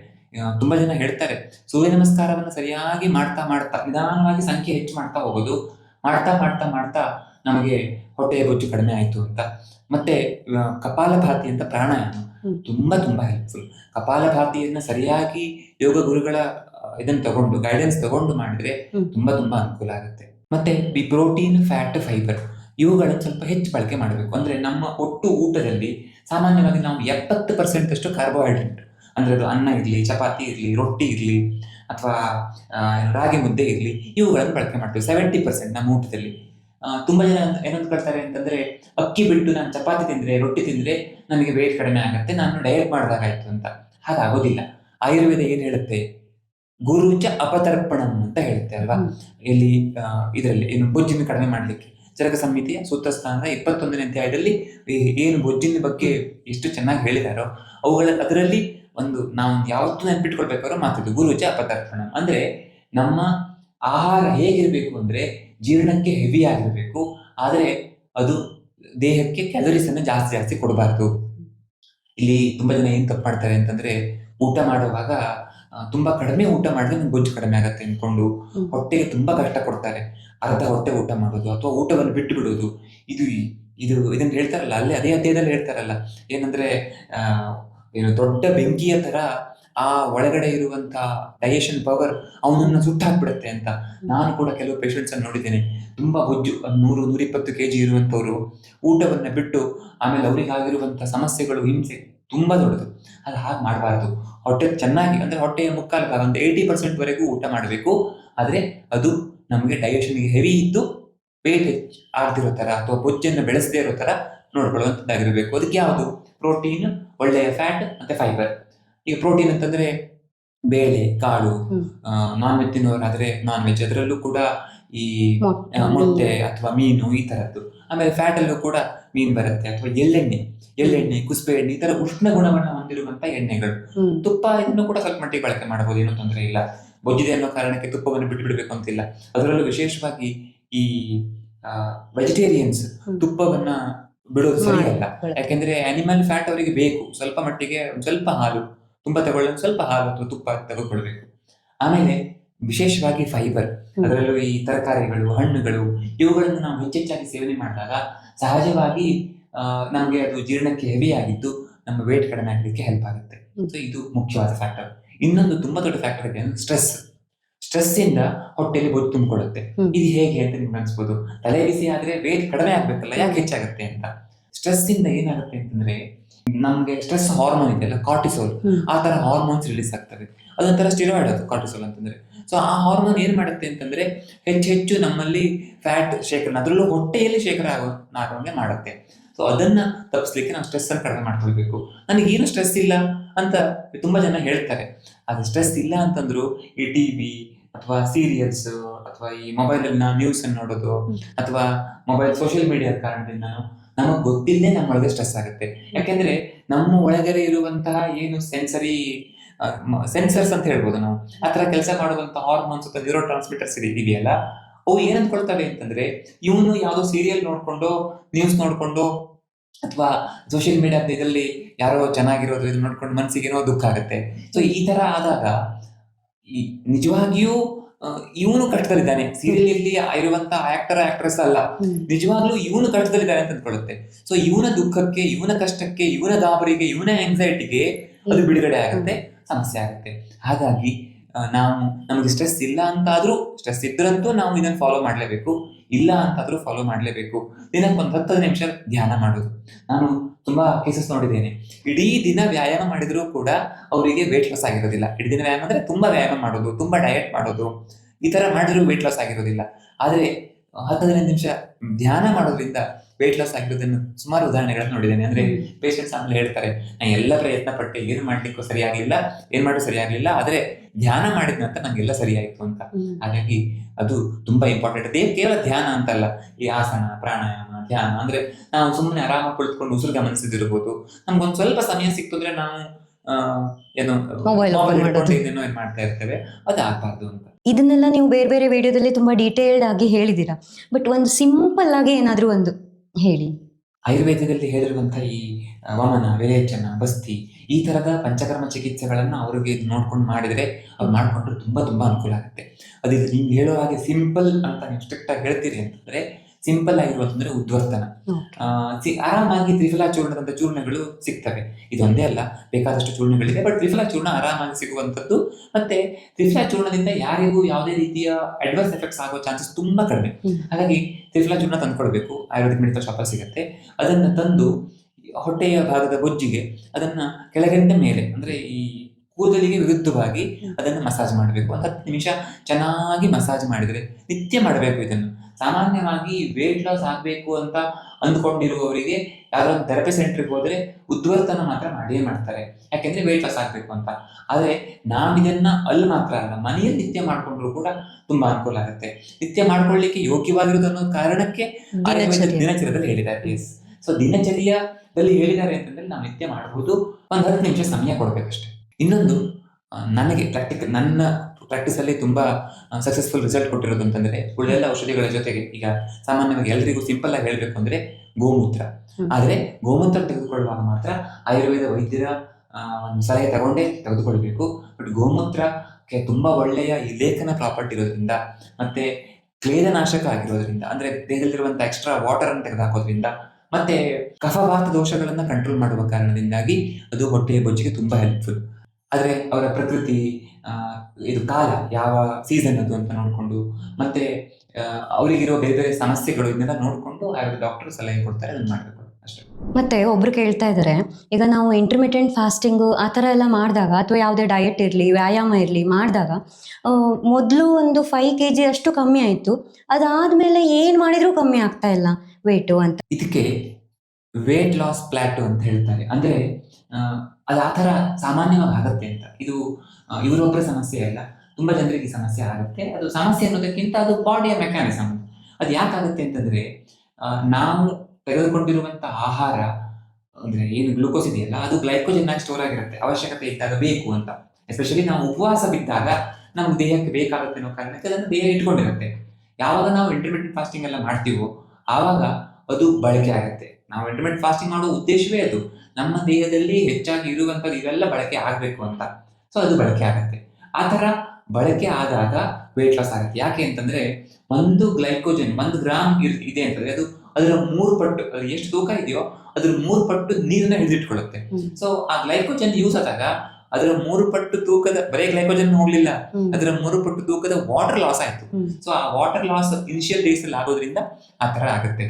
ತುಂಬಾ ಜನ ಹೇಳ್ತಾರೆ ಸೂರ್ಯ ನಮಸ್ಕಾರವನ್ನ ಸರಿಯಾಗಿ ಮಾಡ್ತಾ ಮಾಡ್ತಾ ನಿಧಾನವಾಗಿ ಸಂಖ್ಯೆ ಹೆಚ್ಚು ಮಾಡ್ತಾ ಹೋಗೋದು ಮಾಡ್ತಾ ಮಾಡ್ತಾ ಮಾಡ್ತಾ ನಮಗೆ ಹೊಟ್ಟೆಯ ಬೊಜ್ಜು ಕಡಿಮೆ ಆಯ್ತು ಅಂತ. ಮತ್ತೆ ಕಪಾಲಭಾತಿ ಅಂತ ಪ್ರಾಣಾಯಾಮ ತುಂಬಾ ತುಂಬಾ ಹೆಲ್ಪ್ಫುಲ್ ಕಪಾಲಭಾತಿಯನ್ನ ಸರಿಯಾಗಿ ಯೋಗ ಗುರುಗಳ ಇದನ್ನ ತಗೊಂಡು ಗೈಡೆನ್ಸ್ ತಗೊಂಡು ಮಾಡಿದ್ರೆ ತುಂಬಾ ತುಂಬಾ ಅನುಕೂಲ ಆಗುತ್ತೆ. ಮತ್ತೆ ಬಿ ಪ್ರೋಟೀನ್ ಫ್ಯಾಟ್ ಫೈಬರ್ ಇವುಗಳನ್ನು ಸ್ವಲ್ಪ ಹೆಚ್ಚು ಬಳಕೆ ಮಾಡಬೇಕು. ಅಂದ್ರೆ ನಮ್ಮ ಒಟ್ಟು ಊಟದಲ್ಲಿ ಸಾಮಾನ್ಯವಾಗಿ ನಾವು ಎಪ್ಪತ್ತು ಪರ್ಸೆಂಟ್ ಅಷ್ಟು ಕಾರ್ಬೋಹೈಡ್ರೇಟ್ ಅಂದ್ರೆ ಅದು ಅನ್ನ ಇರಲಿ ಚಪಾತಿ ಇರಲಿ ರೊಟ್ಟಿ ಇರಲಿ ಅಥವಾ ರಾಗಿ ಮುದ್ದೆ ಇರಲಿ ಇವುಗಳನ್ನು ಬಳಕೆ ಮಾಡ್ತೀವಿ. ಸೆವೆಂಟಿ ಪರ್ಸೆಂಟ್ ನಮ್ಮ ಊಟದಲ್ಲಿ. ತುಂಬಾ ಜನ ಏನಂತ ಕೊಡ್ತಾರೆ ಅಂತಂದ್ರೆ ಅಕ್ಕಿ ಬಿಟ್ಟು ನಾನು ಚಪಾತಿ ತಿಂದ್ರೆ ರೊಟ್ಟಿ ತಿಂದ್ರೆ ನನಗೆ ವೇಟ್ ಕಡಿಮೆ ಆಗುತ್ತೆ ನಾನು ಡಯಟ್ ಮಾಡಿದಾಗಾಯ್ತು ಅಂತ. ಹಾಗಾಗೋದಿಲ್ಲ. ಆಯುರ್ವೇದ ಏನ್ ಹೇಳುತ್ತೆ? ಗುರುಚ ಅಪತರ್ಪಣಂ ಅಂತ ಹೇಳುತ್ತೆ ಅಲ್ವಾ. ಇಲ್ಲಿ ಇದರಲ್ಲಿ ಏನು ಬೊಜ್ಜಿನ ಕಡಿಮೆ ಮಾಡ್ಲಿಕ್ಕೆ. ಚರಕ ಸಮಿತಿಯ ಸೂತ್ರ ಸ್ಥಾನದ ಇಪ್ಪತ್ತೊಂದನೇ ಅಧ್ಯಾಯದಲ್ಲಿ ಏನು ಬೊಜ್ಜಿನ ಬಗ್ಗೆ ಎಷ್ಟು ಚೆನ್ನಾಗಿ ಹೇಳಿದಾರೋ ಅವುಗಳ ಅದರಲ್ಲಿ ಒಂದು ನಾವು ಯಾವತ್ತೂ ನೆನ್ಪಿಟ್ಕೊಳ್ಬೇಕಾದ್ರೂ ಮಾತಿದ್ದು ಗುರುಚ ಅಪತರ್ಪಣ. ಅಂದ್ರೆ ನಮ್ಮ ಆಹಾರ ಹೇಗಿರಬೇಕು ಅಂದ್ರೆ ಜೀರ್ಣಕ್ಕೆ ಹೆವಿ ಆಗಿರಬೇಕು ಆದರೆ ಅದು ದೇಹಕ್ಕೆ ಕ್ಯಾಲೋರೀಸ್ ಅನ್ನು ಜಾಸ್ತಿ ಜಾಸ್ತಿ ಕೊಡಬಾರ್ದು. ಇಲ್ಲಿ ತುಂಬಾ ಜನ ಏನು ತಪ್ಪು ಮಾಡ್ತಾರೆ ಅಂತಂದ್ರೆ ಊಟ ಮಾಡುವಾಗ ತುಂಬಾ ಕಡಿಮೆ ಊಟ ಮಾಡಿದ್ರೆ ನಮ್ಗೆ ಗೊಜ್ಜು ಕಡಿಮೆ ಆಗುತ್ತೆ ಅನ್ಕೊಂಡು ಹೊಟ್ಟೆಗೆ ತುಂಬಾ ಕಷ್ಟ ಕೊಡ್ತಾರೆ. ಅರ್ಧ ಹೊಟ್ಟೆ ಊಟ ಮಾಡೋದು ಅಥವಾ ಊಟವನ್ನು ಬಿಟ್ಟು ಬಿಡೋದು ಇದು ಇದು ಇದನ್ನ ಹೇಳ್ತಾರಲ್ಲ ಅಲ್ಲೇ ಅದೇ ಅಧ್ಯಾಯದಲ್ಲಿ ಹೇಳ್ತಾರಲ್ಲ ಏನಂದ್ರೆ ಏನು ದೊಡ್ಡ ಬೆಂಕಿಯ ತರ ಆ ಒಳಗಡೆ ಇರುವಂತ ಡೈಜೆಷನ್ ಪವರ್ ಅವನನ್ನ ಸುಟ್ಟಾಕ್ಬಿಡುತ್ತೆ ಅಂತ ನಾನು ಕೂಡ ಕೆಲವು ಪೇಷಂಟ್ಸ್ ಅನ್ನು ನೋಡಿದ್ದೇನೆ. ತುಂಬಾ ಬೊಜ್ಜು ನೂರು ನೂರು, ನೂರಿಪ್ಪತ್ತು ಕೆ ಜಿ ಇರುವಂತವ್ರು ಊಟವನ್ನ ಬಿಟ್ಟು ಆಮೇಲೆ ಅವ್ರಿಗೆ ಆಗಿರುವಂತ ಸಮಸ್ಯೆಗಳು, ಹಿಂಸೆ ತುಂಬಾ ದೊಡ್ಡದು. ಅದು ಹಾಗೆ ಮಾಡಬಾರದು. ಹೊಟ್ಟೆ ಚೆನ್ನಾಗಿ, ಅಂದ್ರೆ ಹೊಟ್ಟೆಯ ಮುಕ್ಕಾಲು ಭಾಗ ಒಂದು ಏಯ್ಟಿ ಪರ್ಸೆಂಟ್ ವರೆಗೂ ಊಟ ಮಾಡಬೇಕು. ಆದ್ರೆ ಅದು ನಮಗೆ ಡೈಜೆಷನ್ಗೆ ಹೆವಿ ಇದ್ದು ವೇಟ್ ಹೆಚ್ಚು ತರ ಅಥವಾ ಬೊಜ್ಜನ್ನು ಬೆಳೆಸದೇ ಇರೋ ತರ ನೋಡ್ಕೊಳ್ಳುವಂಥದ್ದಾಗಿರಬೇಕು. ಅದಕ್ಕೆ ಯಾವುದು? ಪ್ರೋಟೀನ್ ಒಳ್ಳೆಯ ಫ್ಯಾಟ್ ಮತ್ತೆ ಫೈಬರ್ ಈಗ ಪ್ರೋಟೀನ್ ಅಂತಂದ್ರೆ ಬೇಳೆ ಕಾಳು. ನಾನ್ ವೆಜ್ ತಿನ್ನೋರಾದ್ರೆ ನಾನ್ ವೆಜ್ ಅದರಲ್ಲೂ ಕೂಡ ಈ ಮೊಟ್ಟೆ, ಅಥವಾ ಮೀನು ಈ ತರದ್ದು. ಆಮೇಲೆ ಫ್ಯಾಟ್ ಅಲ್ಲೂ ಕೂಡ ಮೀನ್ ಬರುತ್ತೆ. ಅಥವಾ ಎಳ್ಳೆಣ್ಣೆ ಎಳ್ಳೆಣ್ಣೆ ಕುಸುಬೆ ಎಣ್ಣೆ ಈ ತರ ಉಷ್ಣ ಗುಣವನ್ನು ಹೊಂದಿರುವಂತ ಎಣ್ಣೆಗಳು. ತುಪ್ಪ ಇದನ್ನು ಕೂಡ ಸ್ವಲ್ಪ ಮಟ್ಟಿಗೆ ಬಳಕೆ ಮಾಡಬಹುದು ಏನೂ ತೊಂದರೆ ಇಲ್ಲ. ಬೊಜ್ಜಿದೆ ಅನ್ನೋ ಕಾರಣಕ್ಕೆ ತುಪ್ಪವನ್ನು ಬಿಟ್ಟು ಬಿಡಬೇಕು ಅಂತಿಲ್ಲ. ಅದರಲ್ಲೂ ವಿಶೇಷವಾಗಿ ಈ ವೆಜಿಟೇರಿಯನ್ಸ್. ತುಪ್ಪವನ್ನ ಬಿಡೋದು ಸರಿಯಲ್ಲ. ಅಲ್ಲ ಯಾಕೆಂದ್ರೆ ಅನಿಮಲ್ ಫ್ಯಾಟ್ ಅವರಿಗೆ ಬೇಕು. ಸ್ವಲ್ಪ ಮಟ್ಟಿಗೆ ಸ್ವಲ್ಪ ಹಾಲು. ತುಂಬಾ ತಗೊಳ್ಳೋದು ಸ್ವಲ್ಪ ಹಾಲು ಅಥವಾ ತುಪ್ಪ ತಗೊಳ್ಬೇಕು ಆಮೇಲೆ ವಿಶೇಷವಾಗಿ ಫೈಬರ್. ಅದರಲ್ಲೂ ಈ ತರಕಾರಿಗಳು ಹಣ್ಣುಗಳು ಇವುಗಳನ್ನು ನಾವು ಹೆಚ್ಚೆಚ್ಚಾಗಿ ಸೇವನೆ ಮಾಡಿದಾಗ ಸಹಜವಾಗಿ ನಮಗೆ ಅದು ಜೀರ್ಣಕ್ಕೆ ಹೆವಿ ಆಗಿದ್ದು ನಮ್ಮ ವೇಟ್ ಕಡಿಮೆ ಆಗಲಿಕ್ಕೆ ಹೆಲ್ಪ್ ಆಗುತ್ತೆ. ಸೊ ಇದು ಮುಖ್ಯವಾದ ಫ್ಯಾಕ್ಟರ್ ಇನ್ನೊಂದು ತುಂಬಾ ದೊಡ್ಡ ಫ್ಯಾಕ್ಟರ್ ಇದೆ ಸ್ಟ್ರೆಸ್ ಸ್ಟ್ರೆಸ್ ಇಂದ ಹೊಟ್ಟೆಯಲ್ಲಿ ಬೊದ್ದು ತುಂಬಿಕೊಳ್ಳುತ್ತೆ. ಇದು ಹೇಗೆ ಅಂತ ನಿಮ್ಗೆ ಅನ್ಸ್ಬೋದು. ತಲೆ ಬಿಸಿ ಆದ್ರೆ ವೇಟ್ ಕಡಿಮೆ ಆಗ್ಬೇಕಲ್ಲ ಯಾಕೆ ಹೆಚ್ಚಾಗುತ್ತೆ ಅಂತ. ಸ್ಟ್ರೆಸ್ ಇಂದ ಏನಾಗುತ್ತೆ ಅಂತಂದ್ರೆ ನಮ್ಗೆ ಸ್ಟ್ರೆಸ್ ಹಾರ್ಮೋನ್ ಇದೆಯಲ್ಲ ಕಾರ್ಟಿಸೋಲ್ ಆ ತರ ಹಾರ್ಮೋನ್ಸ್ ರಿಲೀಸ್ ಆಗ್ತವೆ. ಅದೊಂಥರ ಸ್ಟಿರಾಯ್ಡ್ ಅದು ಕಾರ್ಟಿಸೋಲ್ ಅಂತಂದ್ರೆ. ಸೊ ಆ ಹಾರ್ಮೋನ್ ಏನ್ ಮಾಡುತ್ತೆ ಅಂತಂದ್ರೆ ಹೆಚ್ಚು ಹೆಚ್ಚು ನಮ್ಮಲ್ಲಿ ಫ್ಯಾಟ್ ಶೇಖರಣೆ ಅದರಲ್ಲೂ ಹೊಟ್ಟೆಯಲ್ಲಿ ಶೇಖರ ಆಗೋ ಆಗೋಂಗೆ ಮಾಡುತ್ತೆ. ಸೊ ಅದನ್ನ ತಪ್ಪಿಸ್ಲಿಕ್ಕೆ ನಾವು ಸ್ಟ್ರೆಸ್ ಅನ್ನು ಕಡಿಮೆ ಮಾಡ್ಕೊಳ್ಬೇಕು. ನನಗೆ ಏನು ಸ್ಟ್ರೆಸ್ ಇಲ್ಲ ಅಂತ ತುಂಬಾ ಜನ ಹೇಳ್ತಾರೆ. ಅದು ಸ್ಟ್ರೆಸ್ ಇಲ್ಲ ಅಂತಂದ್ರು ಈ ಟಿವಿ ಅಥವಾ ಸೀರಿಯಲ್ಸ್ ಅಥವಾ ಈ ಮೊಬೈಲ್ ನ್ಯೂಸ್ ಅನ್ನು ನೋಡೋದು ಅಥವಾ ಮೊಬೈಲ್ ಸೋಷಿಯಲ್ ಮೀಡಿಯಾ ಕಾರಣದಿಂದ ನಮಗ್ ಗೊತ್ತಿಲ್ಲದೆ ನಮ್ಮೊಳಗೆ ಸ್ಟ್ರೆಸ್ ಆಗುತ್ತೆ. ಯಾಕೆಂದ್ರೆ ನಮ್ಮ ಒಳಗಡೆ ಇರುವಂತಹ ಏನು ಸೆನ್ಸರಿ ಸೆನ್ಸರ್ಸ್ ಅಂತ ಹೇಳ್ಬೋದು ನಾವು. ಆತರ ಕೆಲಸ ಮಾಡುವಂತ ಹಾರ್ಮೋನ್ಸ್ ಅಥವಾ ನ್ಯೂರೋ ಟ್ರಾನ್ಸ್ಮಿಟರ್ಸ್ ಇದೆಯಲ್ಲ? ಅವು ಏನ್ ಅಂತಂದ್ರೆ ಇವನು ಯಾವ್ದೋ ಸೀರಿಯಲ್ ನೋಡ್ಕೊಂಡು ನ್ಯೂಸ್ ನೋಡ್ಕೊಂಡು ಅಥವಾ ಸೋಷಿಯಲ್ ಮೀಡಿಯಾ ಇದರಲ್ಲಿ ಯಾರೋ ಚೆನ್ನಾಗಿರೋದು ಇದು ನೋಡ್ಕೊಂಡು ಮನ್ಸಿಗೆ ಏನೋ ದುಃಖ ಆಗುತ್ತೆ. ಸೊ ಈ ತರ ಆದಾಗ ಈ ನಿಜವಾಗಿಯೂ ಇವನು ಕಷ್ಟದಲ್ಲಿದ್ದಾನೆ ಸೀರಿಯಲ್ ಇಲ್ಲಿ ಇರುವಂತ ಆಕ್ಟರ್ ಆಕ್ಟ್ರೆಸ್ ಅಲ್ಲ ನಿಜವಾಗ್ಲೂ ಇವನು ಕಷ್ಟದಲ್ಲಿದ್ದಾನೆ ಅಂತ ಅನ್ಕೊಳ್ಳುತ್ತೆ ಸೊ ಇವನ ದುಃಖಕ್ಕೆ ಇವನ ಕಷ್ಟಕ್ಕೆ ಇವನ ಗಾಬರಿಗೆ ಇವನ ಆಂಗ್ಸೈಟಿಗೆ ಅದು ಬಿಡುಗಡೆ ಆಗುತ್ತೆ ಸಮಸ್ಯೆ ಆಗುತ್ತೆ. ಹಾಗಾಗಿ ನಾವು ನಮಗೆ ಸ್ಟ್ರೆಸ್ ಇಲ್ಲ ಅಂತಾದ್ರೂ ಸ್ಟ್ರೆಸ್ ಇದ್ರಂತೂ ನಾವು ಇದನ್ನ ಫಾಲೋ ಮಾಡಲೇಬೇಕು. ಇಲ್ಲ ಅಂತಾದ್ರೂ ಫಾಲೋ ಮಾಡಲೇಬೇಕು. ದಿನಕ್ಕೆ ಒಂದು ಹತ್ತು ನಿಮಿಷ ಧ್ಯಾನ ಮಾಡೋದು. ನಾನು ತುಂಬಾ ಕೇಸಸ್ ನೋಡಿದ್ದೇನೆ. ಇಡೀ ದಿನ ವ್ಯಾಯಾಮ ಮಾಡಿದ್ರು ಕೂಡ ಅವರಿಗೆ ವೇಟ್ ಲಾಸ್ ಆಗಿರೋದಿಲ್ಲ. ಇಡೀ ದಿನ ವ್ಯಾಯಾಮ ಅಂದ್ರೆ ತುಂಬಾ ವ್ಯಾಯಾಮ ಮಾಡೋದು ತುಂಬಾ ಡಯಟ್ ಮಾಡೋದು. ಈ ತರ ಮಾಡಿದ್ರು ವೇಟ್ ಲಾಸ್ ಆಗಿರೋದಿಲ್ಲ. ಆದ್ರೆ ಹತ್ತದಿನ ಹದಿನೈದು ನಿಮಿಷ ಧ್ಯಾನ ಮಾಡೋದ್ರಿಂದ ವೇಟ್ ಲಾಸ್ ಆಗಿರೋದನ್ನು ಸುಮಾರು ಉದಾಹರಣೆಗಳನ್ನು ನೋಡಿದ್ದೇನೆ. ಅಂದ್ರೆ ಪೇಷಂಟ್ಸ್ ಆಮೇಲೆ ಹೇಳ್ತಾರೆ ನಾನು ಎಲ್ಲ ಪ್ರಯತ್ನ ಪಟ್ಟೆ ಏನು ಮಾಡ್ಲಿಕ್ಕೂ ಸರಿಯಾಗಿಲ್ಲ ಏನ್ ಮಾಡೋ ಸರಿಯಾಗ್ಲಿಲ್ಲ ಆದ್ರೆ ಧ್ಯಾನ ಮಾಡಿದ ನಂತರ ನಂಗೆಲ್ಲ ಸರಿಯಾಯಿತು ಅಂತ. ಹಾಗಾಗಿ ಅದು ತುಂಬಾ ಇಂಪಾರ್ಟೆಂಟ್ ಅದೇ ಕೇವಲ ಧ್ಯಾನ ಅಂತಲ್ಲ ಈ ಆಸನ ಪ್ರಾಣಾಯಾಮ ಧ್ಯಾನ. ಅಂದ್ರೆ ನಾವು ಸುಮ್ಮನೆ ಆರಾಮಾಗಿ ಕುಳಿತುಕೊಂಡು ಉಸಿರು ಗಮನಿಸಿದಿರ್ಬೋದು. ನಮ್ಗೊಂದ್ ಸ್ವಲ್ಪ ಸಮಯ ಸಿಕ್ತು ಅಂದ್ರೆ ನಾವು ಏನು ಏನೇನೋ ಏನ್ ಮಾಡ್ತಾ ಇರ್ತೇವೆ. ಅದು ಆಗ್ಬಾರ್ದು ಅಂತ. ಇದನ್ನೆಲ್ಲ ನೀವು ಬೇರೆ ಬೇರೆ ವಿಡಿಯೋದಲ್ಲಿ ತುಂಬಾ ಡೀಟೇಲ್ಡ್ ಆಗಿ ಹೇಳಿದ್ದೀರಾ ಬಟ್ ಒಂದು ಸಿಂಪಲ್ ಆಗಿ ಏನಾದರೂ ಒಂದು ಹೇಳಿ. ಆಯುರ್ವೇದದಲ್ಲಿ ಹೇಳಿರುವಂತಹ ಈ ವಮನ ವಿರೇಚನ ಬಸ್ತಿ ಈ ತರದ ಪಂಚಕರ್ಮ ಚಿಕಿತ್ಸೆಗಳನ್ನ ಅವರಿಗೆ ನೋಡ್ಕೊಂಡು ಮಾಡಿದ್ರೆ ಅವ್ರು ಮಾಡ್ಕೊಂಡ್ರೆ ತುಂಬಾ ತುಂಬಾ ಅನುಕೂಲ ಆಗುತ್ತೆ. ಅದು ನೀವು ಹೇಳೋ ಹಾಗೆ ಸಿಂಪಲ್ ಅಂತ ನೀವು ಸ್ಟ್ರಿಕ್ಟ್ ಆಗಿ ಹೇಳ್ತೀರಿ ಅಂತಂದ್ರೆ ಸಿಂಪಲ್ ಆಗಿರುವಂತಂದ್ರೆ ಉದ್ವರ್ತನ. ಆರಾಮಾಗಿ ತ್ರಿಫಲಾ ಚೂರ್ಣದಂತ ಚೂರ್ಣಗಳು ಸಿಗ್ತವೆ. ಇದೊಂದೇ ಅಲ್ಲ ಬೇಕಾದಷ್ಟು ಚೂರ್ಣಗಳಿದೆ ಬಟ್ ತ್ರಿಫಲಾ ಚೂರ್ಣ ಆರಾಮಾಗಿ ಸಿಗುವಂತದ್ದು. ಮತ್ತೆ ತ್ರಿಫಲಾ ಚೂರ್ಣದಿಂದ ಯಾರಿಗೂ ಯಾವುದೇ ರೀತಿಯ ಅಡ್ವರ್ಸ್ ಎಫೆಕ್ಟ್ಸ್ ಆಗೋ ಚಾನ್ಸಸ್ ತುಂಬಾ ಕಡಿಮೆ. ಹಾಗಾಗಿ ತ್ರಿಫಲಾ ಚೂರ್ಣ ತಂದ್ಕೊಡ್ಬೇಕು. ಆಯುರ್ವೇದಿಕ್ ಮೆಡಿಕಲ್ ಶಾಪ್ ಸಿಗುತ್ತೆ. ಅದನ್ನ ತಂದು ಹೊಟ್ಟೆಯ ಭಾಗದ ಬೊಜ್ಜಿಗೆ ಅದನ್ನ ಕೆಳಗಿಂದ ಮೇಲೆ ಅಂದ್ರೆ ಈ ಕೂದಲಿಗೆ ವಿರುದ್ಧವಾಗಿ ಅದನ್ನು ಮಸಾಜ್ ಮಾಡಬೇಕು. ಒಂದು ಹತ್ತು ನಿಮಿಷ ಚೆನ್ನಾಗಿ ಮಸಾಜ್ ಮಾಡಿದ್ರೆ ನಿತ್ಯ ಮಾಡಬೇಕು ಇದನ್ನು. ಸಾಮಾನ್ಯವಾಗಿ ವೇಟ್ ಲಾಸ್ ಆಗಬೇಕು ಅಂತ ಅಂದ್ಕೊಂಡಿರುವವರಿಗೆ ಯಾರೋ ಥೆರಪಿ ಸೆಂಟರ್ಗೆ ಹೋದ್ರೆ ಉದ್ವರ್ತನ ಮಾತ್ರ ಮಾಡಿಯೇ ಮಾಡ್ತಾರೆ. ಯಾಕೆಂದ್ರೆ ವೇಟ್ ಲಾಸ್ ಆಗಬೇಕು ಅಂತ. ಆದರೆ ನಾವಿದನ್ನ ಅಲ್ಲಿ ಮಾತ್ರ ಅಲ್ಲ ಮನೆಯಲ್ಲಿ ನಿತ್ಯ ಮಾಡ್ಕೊಂಡ್ರು ಕೂಡ ತುಂಬಾ ಅನುಕೂಲ ಆಗುತ್ತೆ. ನಿತ್ಯ ಮಾಡ್ಕೊಳ್ಳಿಕ್ಕೆ ಯೋಗ್ಯವಾಗಿರೋದು ಅನ್ನೋ ಕಾರಣಕ್ಕೆ. ದಿನಚರ್ಯದಲ್ಲಿ ಹೇಳಿದ್ದಾರೆ. ಎಸ್ ಸೊ ದಿನಚರ್ಯದಲ್ಲಿ ಹೇಳಿದ್ದಾರೆ ಅಂತಂದ್ರೆ ನಾವು ನಿತ್ಯ ಮಾಡಬಹುದು ಒಂದು ಹತ್ತು ನಿಮಿಷ ಸಮಯ ಕೊಡ್ಬೇಕಷ್ಟೇ. ಇನ್ನೊಂದು ನನಗೆ ಪ್ರಾಕ್ಟಿಕಲ್ ನನ್ನ ಪ್ರಾಕ್ಟೀಸ್ ಅಲ್ಲಿ ತುಂಬಾ ಸಕ್ಸಸ್ಫುಲ್ ರಿಸಲ್ಟ್ ಕೊಟ್ಟಿರೋದು ಅಂತಂದ್ರೆ ಉಳಿದೆಲ್ಲ ಔಷಧಿಗಳ ಜೊತೆಗೆ ಈಗ ಸಾಮಾನ್ಯವಾಗಿ ಎಲ್ರಿಗೂ ಸಿಂಪಲ್ ಆಗಿ ಹೇಳ್ಬೇಕು ಅಂದ್ರೆ ಗೋಮೂತ್ರ. ಆದರೆ ಗೋಮೂತ್ರ ತೆಗೆದುಕೊಳ್ಳುವಾಗ ಮಾತ್ರ ಆಯುರ್ವೇದ ವೈದ್ಯರ ಸಲಹೆ ತಗೊಂಡೇ ತೆಗೆದುಕೊಳ್ಬೇಕು. ಬಟ್ ಗೋಮೂತ್ರಕ್ಕೆ ತುಂಬಾ ಒಳ್ಳೆಯ ಲೇಖನ ಪ್ರಾಪರ್ಟಿ ಇರೋದ್ರಿಂದ ಮತ್ತೆ ಕ್ಲೇದನಾಶಕ ಆಗಿರೋದ್ರಿಂದ ಅಂದ್ರೆ ದೇಹದಲ್ಲಿರುವಂತ ಎಕ್ಸ್ಟ್ರಾ ವಾಟರ್ ಅನ್ನು ತೆಗೆದುಹಾಕೋದ್ರಿಂದ ಮತ್ತೆ ಕಫವಾತ ದೋಷಗಳನ್ನ ಕಂಟ್ರೋಲ್ ಮಾಡುವ ಕಾರಣದಿಂದಾಗಿ ಅದು ಹೊಟ್ಟೆಯ ಬೊಜ್ಜಿಗೆ ತುಂಬಾ ಹೆಲ್ಪ್ಫುಲ್ ಆದ್ರೆ ಅವರ ಪ್ರಕೃತಿ ಇದು ಕಾಲ ಯಾವ ಸೀಸನ್ ಅದು ಅಂತ ನೋಡಿಕೊಂಡು ಮತ್ತೆ ಅವರಿಗಿರೋ ಬೇರೆ ಬೇರೆ ಸಮಸ್ಯೆಗಳು ಇದನ್ನೆಲ್ಲ ನೋಡಿಕೊಂಡು ಆಯುರ್ವೇದ ಡಾಕ್ಟರ್ ಸಲಹೆ ಕೊಡ್ತಾರೆ ಅದನ್ನು ಮಾಡಬೇಕು ಮತ್ತೆ ಒಬ್ರು ಕೇಳ್ತಾ ಇದಾರೆ ಈಗ ನಾವು ಇಂಟರ್ಮಿಟೆಂಟ್ ಫಾಸ್ಟಿಂಗ್ ಆ ಥರ ಎಲ್ಲ ಮಾಡಿದಾಗ ಅಥವಾ ಯಾವುದೇ ಡಯಟ್ ಇರಲಿ ವ್ಯಾಯಾಮ ಇರಲಿ ಮಾಡಿದಾಗ ಮೊದಲು ಒಂದು ಫೈವ್ ಕೆ ಜಿ ಅಷ್ಟು ಕಮ್ಮಿ ಆಯಿತು ಅದಾದ್ಮೇಲೆ ಏನು ಮಾಡಿದರೂ ಕಮ್ಮಿ ಆಗ್ತಾ ಇಲ್ಲ ವೇಟು ಅಂತ. ಇದಕ್ಕೆ ವೇಟ್ ಲಾಸ್ ಪ್ಲಾಟು ಅಂತ ಹೇಳ್ತಾರೆ. ಅಂದ್ರೆ ಅದು ಆ ಥರ ಸಾಮಾನ್ಯವಾಗಿ ಆಗುತ್ತೆ ಅಂತ. ಇದು ಇವರೊಬ್ಬರ ಸಮಸ್ಯೆ ಅಲ್ಲ. ತುಂಬಾ ಜನರಿಗೆ ಸಮಸ್ಯೆ ಆಗುತ್ತೆ. ಅದು ಸಮಸ್ಯೆ ಅನ್ನೋದಕ್ಕಿಂತ ಅದು ಬಾಡಿಯ ಮೆಕ್ಯಾನಿಸಮ್ ಅದು ಯಾಕಾಗುತ್ತೆ ಅಂತಂದ್ರೆ ನಾವು ತೆಗೆದುಕೊಂಡಿರುವಂತ ಆಹಾರ, ಅಂದ್ರೆ ಏನು ಗ್ಲೂಕೋಸ್ ಇದೆಯಲ್ಲ, ಅದು ಗ್ಲೈಕೋಜನ್ ಆಗಿ ಸ್ಟೋರ್ ಆಗಿರುತ್ತೆ. ಅವಶ್ಯಕತೆ ಇದ್ದಾಗ ಬೇಕು ಅಂತ. ಎಸ್ಪೆಷಲಿ ನಾವು ಉಪವಾಸ ಬಿದ್ದಾಗ ನಮ್ಗೆ ದೇಹಕ್ಕೆ ಬೇಕಾಗುತ್ತೆ ಅನ್ನೋ ಕಾರಣಕ್ಕೆ ಅದನ್ನು ದೇಹ ಇಟ್ಕೊಂಡಿರುತ್ತೆ. ಯಾವಾಗ ನಾವು ಇಂಟರ್ಮೀಡಿಯಟ್ ಫಾಸ್ಟಿಂಗ್ ಎಲ್ಲ ಮಾಡ್ತೀವೋ, ಆವಾಗ ಅದು ಬಳಕೆ ಆಗುತ್ತೆ. ನಾವು ಇಂಟರ್ಮೀಡಿಯಟ್ ಫಾಸ್ಟಿಂಗ್ ಮಾಡೋ ಉದ್ದೇಶವೇ ಅದು. ನಮ್ಮ ದೇಹದಲ್ಲಿ ಹೆಚ್ಚಾಗಿ ಇರುವಂಥದ್ದು ಇವೆಲ್ಲ ಬಳಕೆ ಆಗಬೇಕು ಅಂತ. ಸೊ ಅದು ಬಳಕೆ ಆಗುತ್ತೆ. ಆ ಥರ ಬಳಕೆ ಆದಾಗ ವೇಟ್ ಲಾಸ್ ಆಗುತ್ತೆ. ಯಾಕೆ ಅಂತಂದ್ರೆ ಒಂದು ಗ್ಲೈಕೋಜನ್ ಒಂದು ಗ್ರಾಮ್ ಇದೆ ಅಂತಂದ್ರೆ ಅದು ಅದರ ಮೂರು ಪಟ್ಟು ಎಷ್ಟು ತೂಕ ಇದೆಯೋ ಅದ್ರ ಮೂರು ಪಟ್ಟು ನೀರನ್ನ ಹಿಡಿದಿಟ್ಕೊಳ್ಳುತ್ತೆ. ಸೊ ಆ ಗ್ಲೈಕೋಜನ್ ಯೂಸ್ ಆದಾಗ ಅದರ ಮೂರು ಪಟ್ಟು ತೂಕದ ಬರೀ ಗ್ಲೈಕೋಜನ್ ಹೋಗ್ಲಿಲ್ಲ. ಅದರ ಮೂರು ಪಟ್ಟು ತೂಕದ ವಾಟರ್ ಲಾಸ್ ಆಯ್ತು. ಸೊ ಆ ವಾಟರ್ ಲಾಸ್ ಇನಿಷಿಯಲ್ ಡೇಸ್ ಅಲ್ಲಿ ಆಗೋದ್ರಿಂದ ಆ ತರ ಆಗುತ್ತೆ.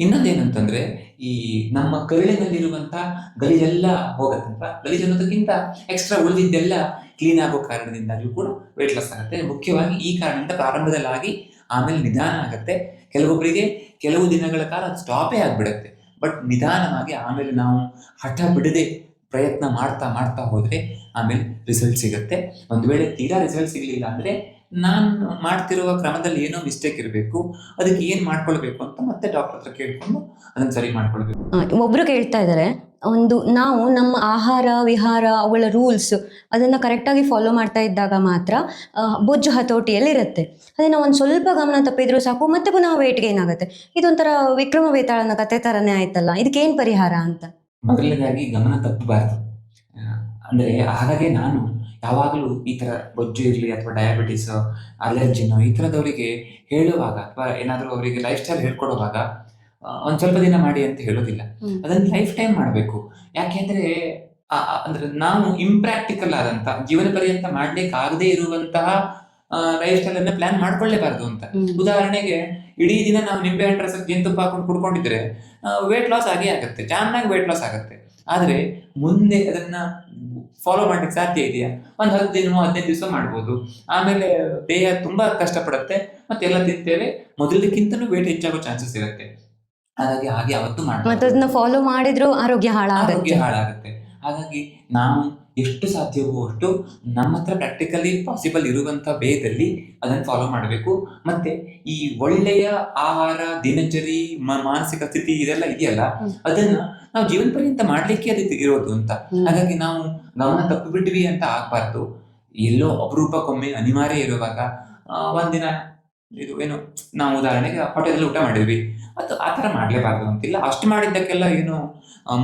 ಇನ್ನೊಂದೇನಂತಂದ್ರೆ, ಈ ನಮ್ಮ ಕರುಳಿನಲ್ಲಿರುವಂತ ಗಲೀಜೆಲ್ಲ ಹೋಗತ್ತಂತ ಗಲೀಜ್ ಅನ್ನೋದಕ್ಕಿಂತ ಎಕ್ಸ್ಟ್ರಾ ಉಳಿದಿದ್ದೆಲ್ಲ ಕ್ಲೀನ್ ಆಗೋ ಕಾರಣದಿಂದಾಗ್ಲೂ ಕೂಡ ವೆಯ್ಟ್ ಲಾಸ್ ಆಗುತ್ತೆ. ಮುಖ್ಯವಾಗಿ ಈ ಕಾರಣದಿಂದ ಪ್ರಾರಂಭದಲ್ಲಾಗಿ ಆಮೇಲೆ ನಿಧಾನ ಆಗುತ್ತೆ. ಕೆಲವೊಬ್ಬರಿಗೆ ಕೆಲವು ದಿನಗಳ ಕಾಲ ಸ್ಟಾಪೇ ಆಗ್ಬಿಡುತ್ತೆ. ಬಟ್ ನಿಧಾನವಾಗಿ ಆಮೇಲೆ ನಾವು ಹಠ ಬಿಡದೆ ಪ್ರಯತ್ನ ಮಾಡ್ತಾ ಮಾಡ್ತಾ ಹೋದ್ರೆ ಆಮೇಲೆ ರಿಸಲ್ಟ್ ಸಿಗುತ್ತೆ. ಒಂದು ವೇಳೆ ತೀರಾ ರಿಸಲ್ಟ್ ಸಿಗಲಿಲ್ಲ ಅಂದ್ರೆ ನಾನು ಮಾಡ್ತಿರುವ ಕ್ರಮದಲ್ಲಿ ಏನೋ ಮಿಸ್ಟೇಕ್ ಇರಬೇಕು ಅದಕ್ಕೆ ಏನು ಮಾಡ್ಕೊಳ್ಬೇಕು ಅಂತ ಮತ್ತೆ ಡಾಕ್ಟರ್ ಹತ್ರ ಕೇಳ್ಕೊಂಡು ಅದನ್ನ ಸರಿ ಮಾಡ್ಕೊಳ್ಬೇಕು. ಒಬ್ರು ಕೇಳ್ತಾ ಇದ್ದಾರೆ ಒಂದು ನಾವು ನಮ್ಮ ಆಹಾರ ವಿಹಾರ ಅವುಗಳ ರೂಲ್ಸ್ ಅದನ್ನು ಕರೆಕ್ಟಾಗಿ ಫಾಲೋ ಮಾಡ್ತಾ ಇದ್ದಾಗ ಮಾತ್ರ ಬೊಜ್ಜು ಬೊಜ್ಜು ಹತೋಟಿಯಲ್ಲಿರುತ್ತೆ ಅದೇ ನಾವು ಒಂದು ಸ್ವಲ್ಪ ಗಮನ ತಪ್ಪಿದ್ರು ಸಾಕು ಮತ್ತೆ ಪುನಃ ವೇಟ್ ಗೇನ್ ಆಗುತ್ತೆ. ಇದೊಂಥರ ವಿಕ್ರಮ ವೇತಾಳನ ಕತೆ ಥರನೇ ಆಯ್ತಲ್ಲ ಇದಕ್ಕೇನು ಪರಿಹಾರ ಅಂತ? ಮೊದಲನೇದಾಗಿ ಗಮನ ತಪ್ಪಬಾರ್ದು. ಅಂದ್ರೆ ಹಾಗಾಗಿ ನಾನು ಯಾವಾಗಲೂ ಈ ತರ ಬೊಜ್ಜು ಇರಲಿ ಅಥವಾ ಡಯಾಬಿಟೀಸ್ ಅಲರ್ಜಿನೋ ಈ ಥರದವರಿಗೆ ಹೇಳುವಾಗ ಅಥವಾ ಏನಾದರೂ ಅವರಿಗೆ ಲೈಫ್ ಸ್ಟೈಲ್ ಹೇಳ್ಕೊಡುವಾಗ ಒಂದು ಸ್ವಲ್ಪ ದಿನ ಮಾಡಿ ಅಂತ ಹೇಳೋದಿಲ್ಲ. ಅದನ್ನು ಲೈಫ್ ಟೈಮ್ ಮಾಡಬೇಕು. ಯಾಕೆಂದರೆ ಅಂದರೆ ನಾವು ಇಂಪ್ರಾಕ್ಟಿಕಲ್ ಆದಂತ ಜೀವನ ಪರ್ಯಂತ ಮಾಡ್ಲಿಕ್ಕೆ ಆಗದೆ ಇರುವಂತಹ ಲೈಫ್ ಸ್ಟೈಲ್ ಅನ್ನ ಪ್ಲಾನ್ ಮಾಡ್ಕೊಳ್ಳೇಬಾರ್ದು ಅಂತ. ಉದಾಹರಣೆಗೆ ಇಡೀ ದಿನ ನಾವು ನಿಂಬೆ ಹಣ್ಣು ರಸಕ್ಕೆ ಜೇನುತುಪ್ಪ ಹಾಕೊಂಡು ಕುಡ್ಕೊಂಡಿದ್ರೆ ವೇಟ್ ಲಾಸ್ ಆಗೇ ಆಗುತ್ತೆ. ಚೆನ್ನಾಗಿ ವೇಟ್ ಲಾಸ್ ಆಗುತ್ತೆ. ಆದ್ರೆ ಮುಂದೆ ಅದನ್ನ ಫಾಲೋ ಮಾಡ್ಲಿಕ್ಕೆ ಸಾಧ್ಯ ಇದೆಯಾ? ಒಂದು ಹತ್ತು ದಿನ ಹದಿನೈದು ದಿವಸ ಮಾಡ್ಬೋದು. ಆಮೇಲೆ ದೇಹ ತುಂಬಾ ಕಷ್ಟಪಡುತ್ತೆ. ಮತ್ತೆ ಎಲ್ಲ ತಿಂತೇವೆ. ಮೊದಲಕ್ಕಿಂತನೂ ವೇಟ್ ಹೆಚ್ಚಾಗೋ ಚಾನ್ಸಸ್ ಇರುತ್ತೆ. ಹಾಗಾಗಿ ಹಾಗೆ ಯಾವತ್ತೂ ಅದನ್ನ ಫಾಲೋ ಮಾಡಿದ್ರು ಆರೋಗ್ಯ ಆರೋಗ್ಯ ಹಾಳಾಗುತ್ತೆ. ಹಾಗಾಗಿ ನಾವು ಎಷ್ಟು ಸಾಧ್ಯವೋ ಅಷ್ಟು ನಮ್ಮ ಹತ್ರ ಪ್ರಾಕ್ಟಿಕಲಿ ಪಾಸಿಬಲ್ ಇರುವಂತ ವೇದಲ್ಲಿ ಅದನ್ನು ಫಾಲೋ ಮಾಡಬೇಕು. ಮತ್ತೆ ಈ ಒಳ್ಳೆಯ ಆಹಾರ ದಿನಚರಿ ಮಾನಸಿಕ ಸ್ಥಿತಿ ಇದೆಲ್ಲ ಇದೆಯಲ್ಲ ಅದನ್ನ ನಾವು ಜೀವನ ಪರ್ಯಂತ ಮಾಡ್ಲಿಕ್ಕೆ ಅದು ಇರೋದು ಅಂತ. ಹಾಗಾಗಿ ನಾವು ಗಮನ ತಪ್ಪು ಬಿಟ್ವಿ ಅಂತ ಆಗ್ಬಾರ್ದು. ಎಲ್ಲೋ ಅಪರೂಪಕ್ಕೊಮ್ಮೆ ಅನಿವಾರ್ಯ ಇರುವಾಗ ಒಂದಿನ ಇದು ಏನು ನಾವು ಉದಾಹರಣೆಗೆ ಹೋಟೆಲ್ ಊಟ ಮಾಡಿದ್ವಿ. ಅದು ಆ ಥರ ಮಾಡಲೇಬಾರ್ದು ಅಂತಿಲ್ಲ. ಅಷ್ಟು ಮಾಡಿದ್ದಕ್ಕೆಲ್ಲ ಏನು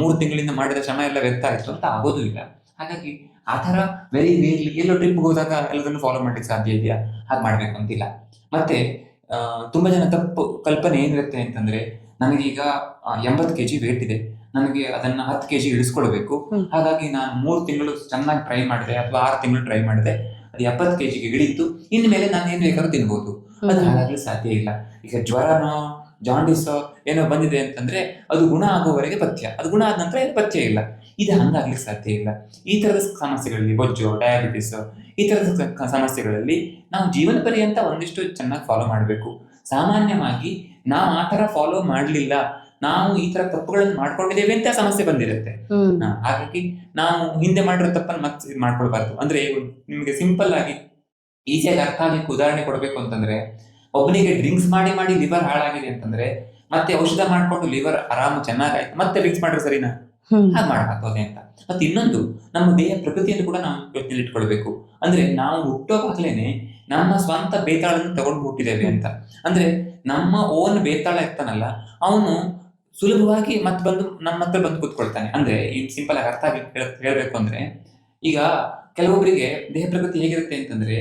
ಮೂರು ತಿಂಗಳಿಂದ ಮಾಡಿದ ಶ್ರಮ ಎಲ್ಲ ವ್ಯರ್ಥ ಆಯ್ತು ಅಂತ ಆಗೋದು ಇಲ್ಲ. ಹಾಗಾಗಿ ಆ ತರ ವೆರಿ ರೇರ್ಲಿ ಎಲ್ಲೋ ಟ್ರಿಪ್ ಹೋದಾಗ ಎಲ್ಲದನ್ನು ಫಾಲೋ ಮಾಡ್ಲಿಕ್ಕೆ ಸಾಧ್ಯ ಇದೆಯಾ? ಹಾಗೆ ಮಾಡ್ಬೇಕು ಅಂತಿಲ್ಲ. ಮತ್ತೆ ತುಂಬಾ ಜನ ತಪ್ಪು ಕಲ್ಪನೆ ಏನಿರುತ್ತೆ ಅಂತಂದ್ರೆ ನನಗೀಗ ಎಂಬತ್ತು ಕೆ ಜಿ ವೇಟ್ ಇದೆ. ನನಗೆ ಅದನ್ನ ಹತ್ತು ಕೆಜಿ ಇಳಿಸ್ಕೊಳ್ಬೇಕು ಹಾಗಾಗಿ ನಾನು ಮೂರು ತಿಂಗಳು ಚೆನ್ನಾಗಿ ಟ್ರೈ ಮಾಡಿದೆ ಅಥವಾ ಆರು ತಿಂಗಳು ಟ್ರೈ ಮಾಡಿದೆ. ಅದು ಎಪ್ಪತ್ತು ಕೆ ಜಿಗೆ ಇಳಿತು. ಇನ್ನು ಮೇಲೆ ನಾನು ಏನು ಬೇಕಾದ್ರೂ ತಿನ್ಬೋದು. ಅದು ಹಾಗಾಗ್ಲಿಕ್ಕೆ ಸಾಧ್ಯ ಇಲ್ಲ. ಈಗ ಜ್ವರನೋ ಜಾಂಡಿಸೋ ಏನೋ ಬಂದಿದೆ ಅಂತಂದ್ರೆ ಅದು ಗುಣ ಆಗುವವರೆಗೆ ಪಥ್ಯ. ಅದು ಗುಣ ಆದ ನಂತರ ಏನು ಪಥ್ಯ ಇಲ್ಲ. ಇದು ಹಂಗಾಗ್ಲಿಕ್ಕೆ ಸಾಧ್ಯ ಇಲ್ಲ. ಈ ತರದ ಸಮಸ್ಯೆಗಳಲ್ಲಿ ಬೊಜ್ಜು ಡಯಾಬಿಟಿಸ್ ಈ ತರದ ಸಮಸ್ಯೆಗಳಲ್ಲಿ ನಾವು ಜೀವನ ಪರ್ಯಂತ ಒಂದಿಷ್ಟು ಚೆನ್ನಾಗಿ ಫಾಲೋ ಮಾಡಬೇಕು. ಸಾಮಾನ್ಯವಾಗಿ ನಾವು ಆ ತರ ಫಾಲೋ ಮಾಡಲಿಲ್ಲ. ನಾವು ಈ ತರ ತಪ್ಪುಗಳನ್ನು ಮಾಡ್ಕೊಂಡಿದ್ದೇವೆ ಅಂತ ಸಮಸ್ಯೆ ಬಂದಿರುತ್ತೆ. ಹಾಗಾಗಿ ನಾವು ಹಿಂದೆ ಮಾಡಿರೋ ತಪ್ಪನ್ನು ಮತ್ತೆ ಮಾಡ್ಕೊಳ್ಬಾರ್ದು. ಅಂದ್ರೆ ನಿಮ್ಗೆ ಸಿಂಪಲ್ ಆಗಿ ಈಸಿಯಾಗಿ ಅರ್ಥ ಆಗಲಿಕ್ಕೆ ಉದಾಹರಣೆ ಕೊಡಬೇಕು ಅಂತಂದ್ರೆ ಒಬ್ಬನಿಗೆ ಡ್ರಿಂಕ್ಸ್ ಮಾಡಿ ಮಾಡಿ ಲಿವರ್ ಹಾಳಾಗಿದೆ ಅಂತಂದ್ರೆ ಮತ್ತೆ ಔಷಧ ಮಾಡ್ಕೊಂಡು ಲಿವರ್ ಆರಾಮ್ ಚೆನ್ನಾಗಾಯ್ತು ಮತ್ತೆ ಡ್ರಿಂಕ್ಸ್ ಮಾಡ್ರೆ ಸರಿನಾ? ಹಾಗೆ ಮಾಡಬಾರ್ದು ಅಂತ. ಮತ್ತೆ ಇನ್ನೊಂದು ನಮ್ಮ ದೇಹ ಪ್ರಕೃತಿಯನ್ನು ಕೂಡ ನಾವು ಯೋಚನೆಯಲ್ಲಿ ಇಟ್ಕೊಳ್ಬೇಕು. ಅಂದ್ರೆ ನಾವು ಹುಟ್ಟೋವಾಗ್ಲೇನೆ ನಮ್ಮ ಸ್ವಂತ ಬೇತಾಳನ್ನು ತಗೊಂಡು ಹುಟ್ಟಿದ್ದೇವೆ ಅಂತ. ಅಂದ್ರೆ ನಮ್ಮ ಓನ್ ಬೇತಾಳ ಇರ್ತಾನಲ್ಲ ಅವನು ಸುಲಭವಾಗಿ ಮತ್ತೆ ಬಂದು ನಮ್ಮ ಹತ್ರ ಬಂದು ಕೂತ್ಕೊಳ್ತಾನೆ. ಅಂದ್ರೆ ಇನ್ ಸಿಂಪಲ್ ಆಗಿ ಅರ್ಥ ಆಗಿ ಹೇಳ್- ಹೇಳ್ಬೇಕು ಅಂದ್ರೆ ಈಗ ಕೆಲವೊಬ್ಬರಿಗೆ ದೇಹ ಪ್ರಗತಿ ಹೇಗಿರುತ್ತೆ ಅಂತಂದ್ರೆ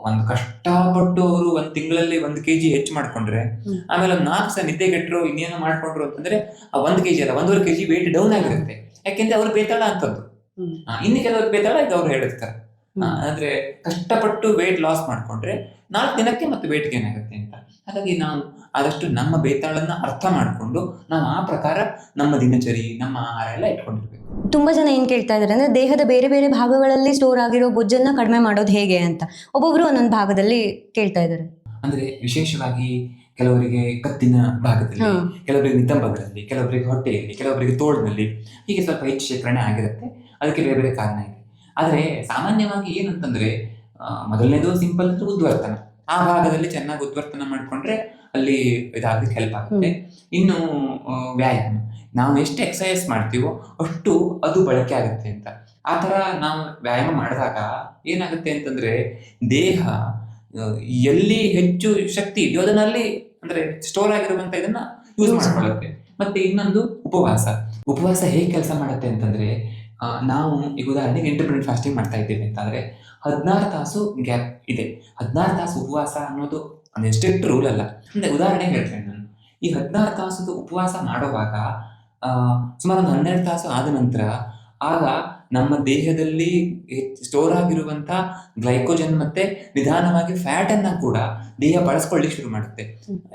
ಒಂದು ಕಷ್ಟಪಟ್ಟು ಅವರು ಒಂದ್ ತಿಂಗಳಲ್ಲಿ ಒಂದ್ ಕೆಜಿ ಹೆಚ್ಚು ಮಾಡ್ಕೊಂಡ್ರೆ ಆಮೇಲೆ ಒಂದ್ ನಾಲ್ಕು ಸಹ ನಿದ್ದೆ ಕೆಟ್ಟರು ಇನ್ನೇನೋ ಮಾಡ್ಕೊಂಡ್ರು ಅಂತಂದ್ರೆ ಆ ಒಂದ್ ಕೆಜಿ ಅಲ್ಲ ಒಂದೂವರೆ ಕೆಜಿ ವೇಟ್ ಡೌನ್ ಆಗಿರುತ್ತೆ. ಯಾಕೆಂದ್ರೆ ಅವ್ರು ಬೇತಾಳ ಅಂತದ್ದು. ಇನ್ನು ಕೆಲವರು ಬೇತಾಳ ಇದು ಅವ್ರು ಹೇಳಿರ್ತಾರೆ. ಅಂದ್ರೆ ಕಷ್ಟಪಟ್ಟು ವೇಟ್ ಲಾಸ್ ಮಾಡ್ಕೊಂಡ್ರೆ ನಾಲ್ಕು ದಿನಕ್ಕೆ ಮತ್ತೆ ವೇಟ್ ಗೇನ್ ಆಗುತ್ತೆ ಅಂತ. ಹಾಗಾಗಿ ನಾವು ಆದಷ್ಟು ನಮ್ಮ ಬೇತಾಳನ್ನ ಅರ್ಥ ಮಾಡ್ಕೊಂಡು ನಾವು ಆ ಪ್ರಕಾರ ನಮ್ಮ ದಿನಚರಿ ನಮ್ಮ ಆಹಾರ ಎಲ್ಲ ಇಟ್ಕೊಂಡಿರ್ಬೇಕು. ತುಂಬಾ ಜನ ಏನ್ ಕೇಳ್ತಾ ಇದಾರೆ ಅಂದ್ರೆ ದೇಹದ ಬೇರೆ ಬೇರೆ ಭಾಗಗಳಲ್ಲಿ ಸ್ಟೋರ್ ಆಗಿರೋ ಬೊಜ್ಜನ್ನ ಕಡಿಮೆ ಮಾಡೋದು ಹೇಗೆ ಅಂತ. ಒಬ್ಬೊಬ್ರು ಒಂದೊಂದು ಭಾಗದಲ್ಲಿ ಕೇಳ್ತಾ ಇದ್ದಾರೆ ಅಂದ್ರೆ ವಿಶೇಷವಾಗಿ ಕೆಲವರಿಗೆ ಕತ್ತಿನ ಭಾಗದಲ್ಲಿ. ಕೆಲವರಿಗೆ ನಿತಂಬಗಳಲ್ಲಿ ಕೆಲವರಿಗೆ ಹೊಟ್ಟೆಯಲ್ಲಿ ಕೆಲವರಿಗೆ ತೋಳಿನಲ್ಲಿ ಹೀಗೆ ಸ್ವಲ್ಪ ಹೆಚ್ಚು ಶೇಖರಣೆ ಆಗಿರುತ್ತೆ. ಅದಕ್ಕೆ ಬೇರೆ ಬೇರೆ ಕಾರಣ ಇದೆ. ಆದರೆ ಸಾಮಾನ್ಯವಾಗಿ ಏನಂತಂದ್ರೆ ಮೊದಲನೇದು ಸಿಂಪಲ್ ಅಂದ್ರೆ ಉದ್ವರ್ತನ. ಆ ಭಾಗದಲ್ಲಿ ಚೆನ್ನಾಗಿ ಉದ್ವರ್ತನ ಮಾಡ್ಕೊಂಡ್ರೆ ಅಲ್ಲಿ ಇದಾಗಲಿಕ್ಕೆ ಹೆಲ್ಪ್ ಆಗುತ್ತೆ. ಇನ್ನು ವ್ಯಾಯಾಮ. ನಾವು ಎಷ್ಟು ಎಕ್ಸಸೈಸ್ ಮಾಡ್ತೀವೋ ಅಷ್ಟು ಅದು ಬಳಕೆ ಆಗುತ್ತೆ ಅಂತ. ಆ ಥರ ನಾವು ವ್ಯಾಯಾಮ ಮಾಡಿದಾಗ ಏನಾಗುತ್ತೆ ಅಂತಂದ್ರೆ ದೇಹ ಎಲ್ಲಿ ಹೆಚ್ಚು ಶಕ್ತಿ ಇದೆಯೋ ಅದನ್ನಲ್ಲಿ ಅಂದ್ರೆ ಸ್ಟೋರ್ ಆಗಿರುವಂತ ಇದನ್ನ ಯೂಸ್ ಮಾಡ್ಕೊಳ್ಳುತ್ತೆ. ಮತ್ತೆ ಇನ್ನೊಂದು ಉಪವಾಸ. ಉಪವಾಸ ಹೇಗೆ ಕೆಲಸ ಮಾಡುತ್ತೆ ಅಂತಂದ್ರೆ ನಾವು ಈಗ ಉದಾಹರಣೆಗೆ ಇಂಟರ್ಮಿಡಿಯಂಟ್ ಫಾಸ್ಟಿಂಗ್ ಮಾಡ್ತಾ ಇದ್ದೇವೆ. ಅಂತಂದ್ರೆ ಹದಿನಾರು ತಾಸು ಗ್ಯಾಪ್ ಇದೆ. ಹದಿನಾರು ತಾಸು ಉಪವಾಸ ಅನ್ನೋದು ಒಂದು ಸ್ಟ್ರಿಕ್ಟ್ ರೂಲ್ ಅಲ್ಲ. ಅಂದ್ರೆ ಉದಾಹರಣೆ ಹೇಳ್ತೇನೆ ನಾನು. ಈ ಹದಿನಾರು ತಾಸು ಉಪವಾಸ ಮಾಡುವಾಗ ಸುಮಾರು ಒಂದು ಹನ್ನೆರಡು ತಾಸು ಆದ ನಂತರ, ಆಗ ನಮ್ಮ ದೇಹದಲ್ಲಿ ಸ್ಟೋರ್ ಆಗಿರುವಂತ ಗ್ಲೈಕೋಜನ್ ಮತ್ತೆ ನಿಧಾನವಾಗಿ ಫ್ಯಾಟ್ ಅನ್ನ ಕೂಡ ದೇಹ ಬಳಸ್ಕೊಳ್ಳಿಕ್ಕೆ ಶುರು ಮಾಡುತ್ತೆ.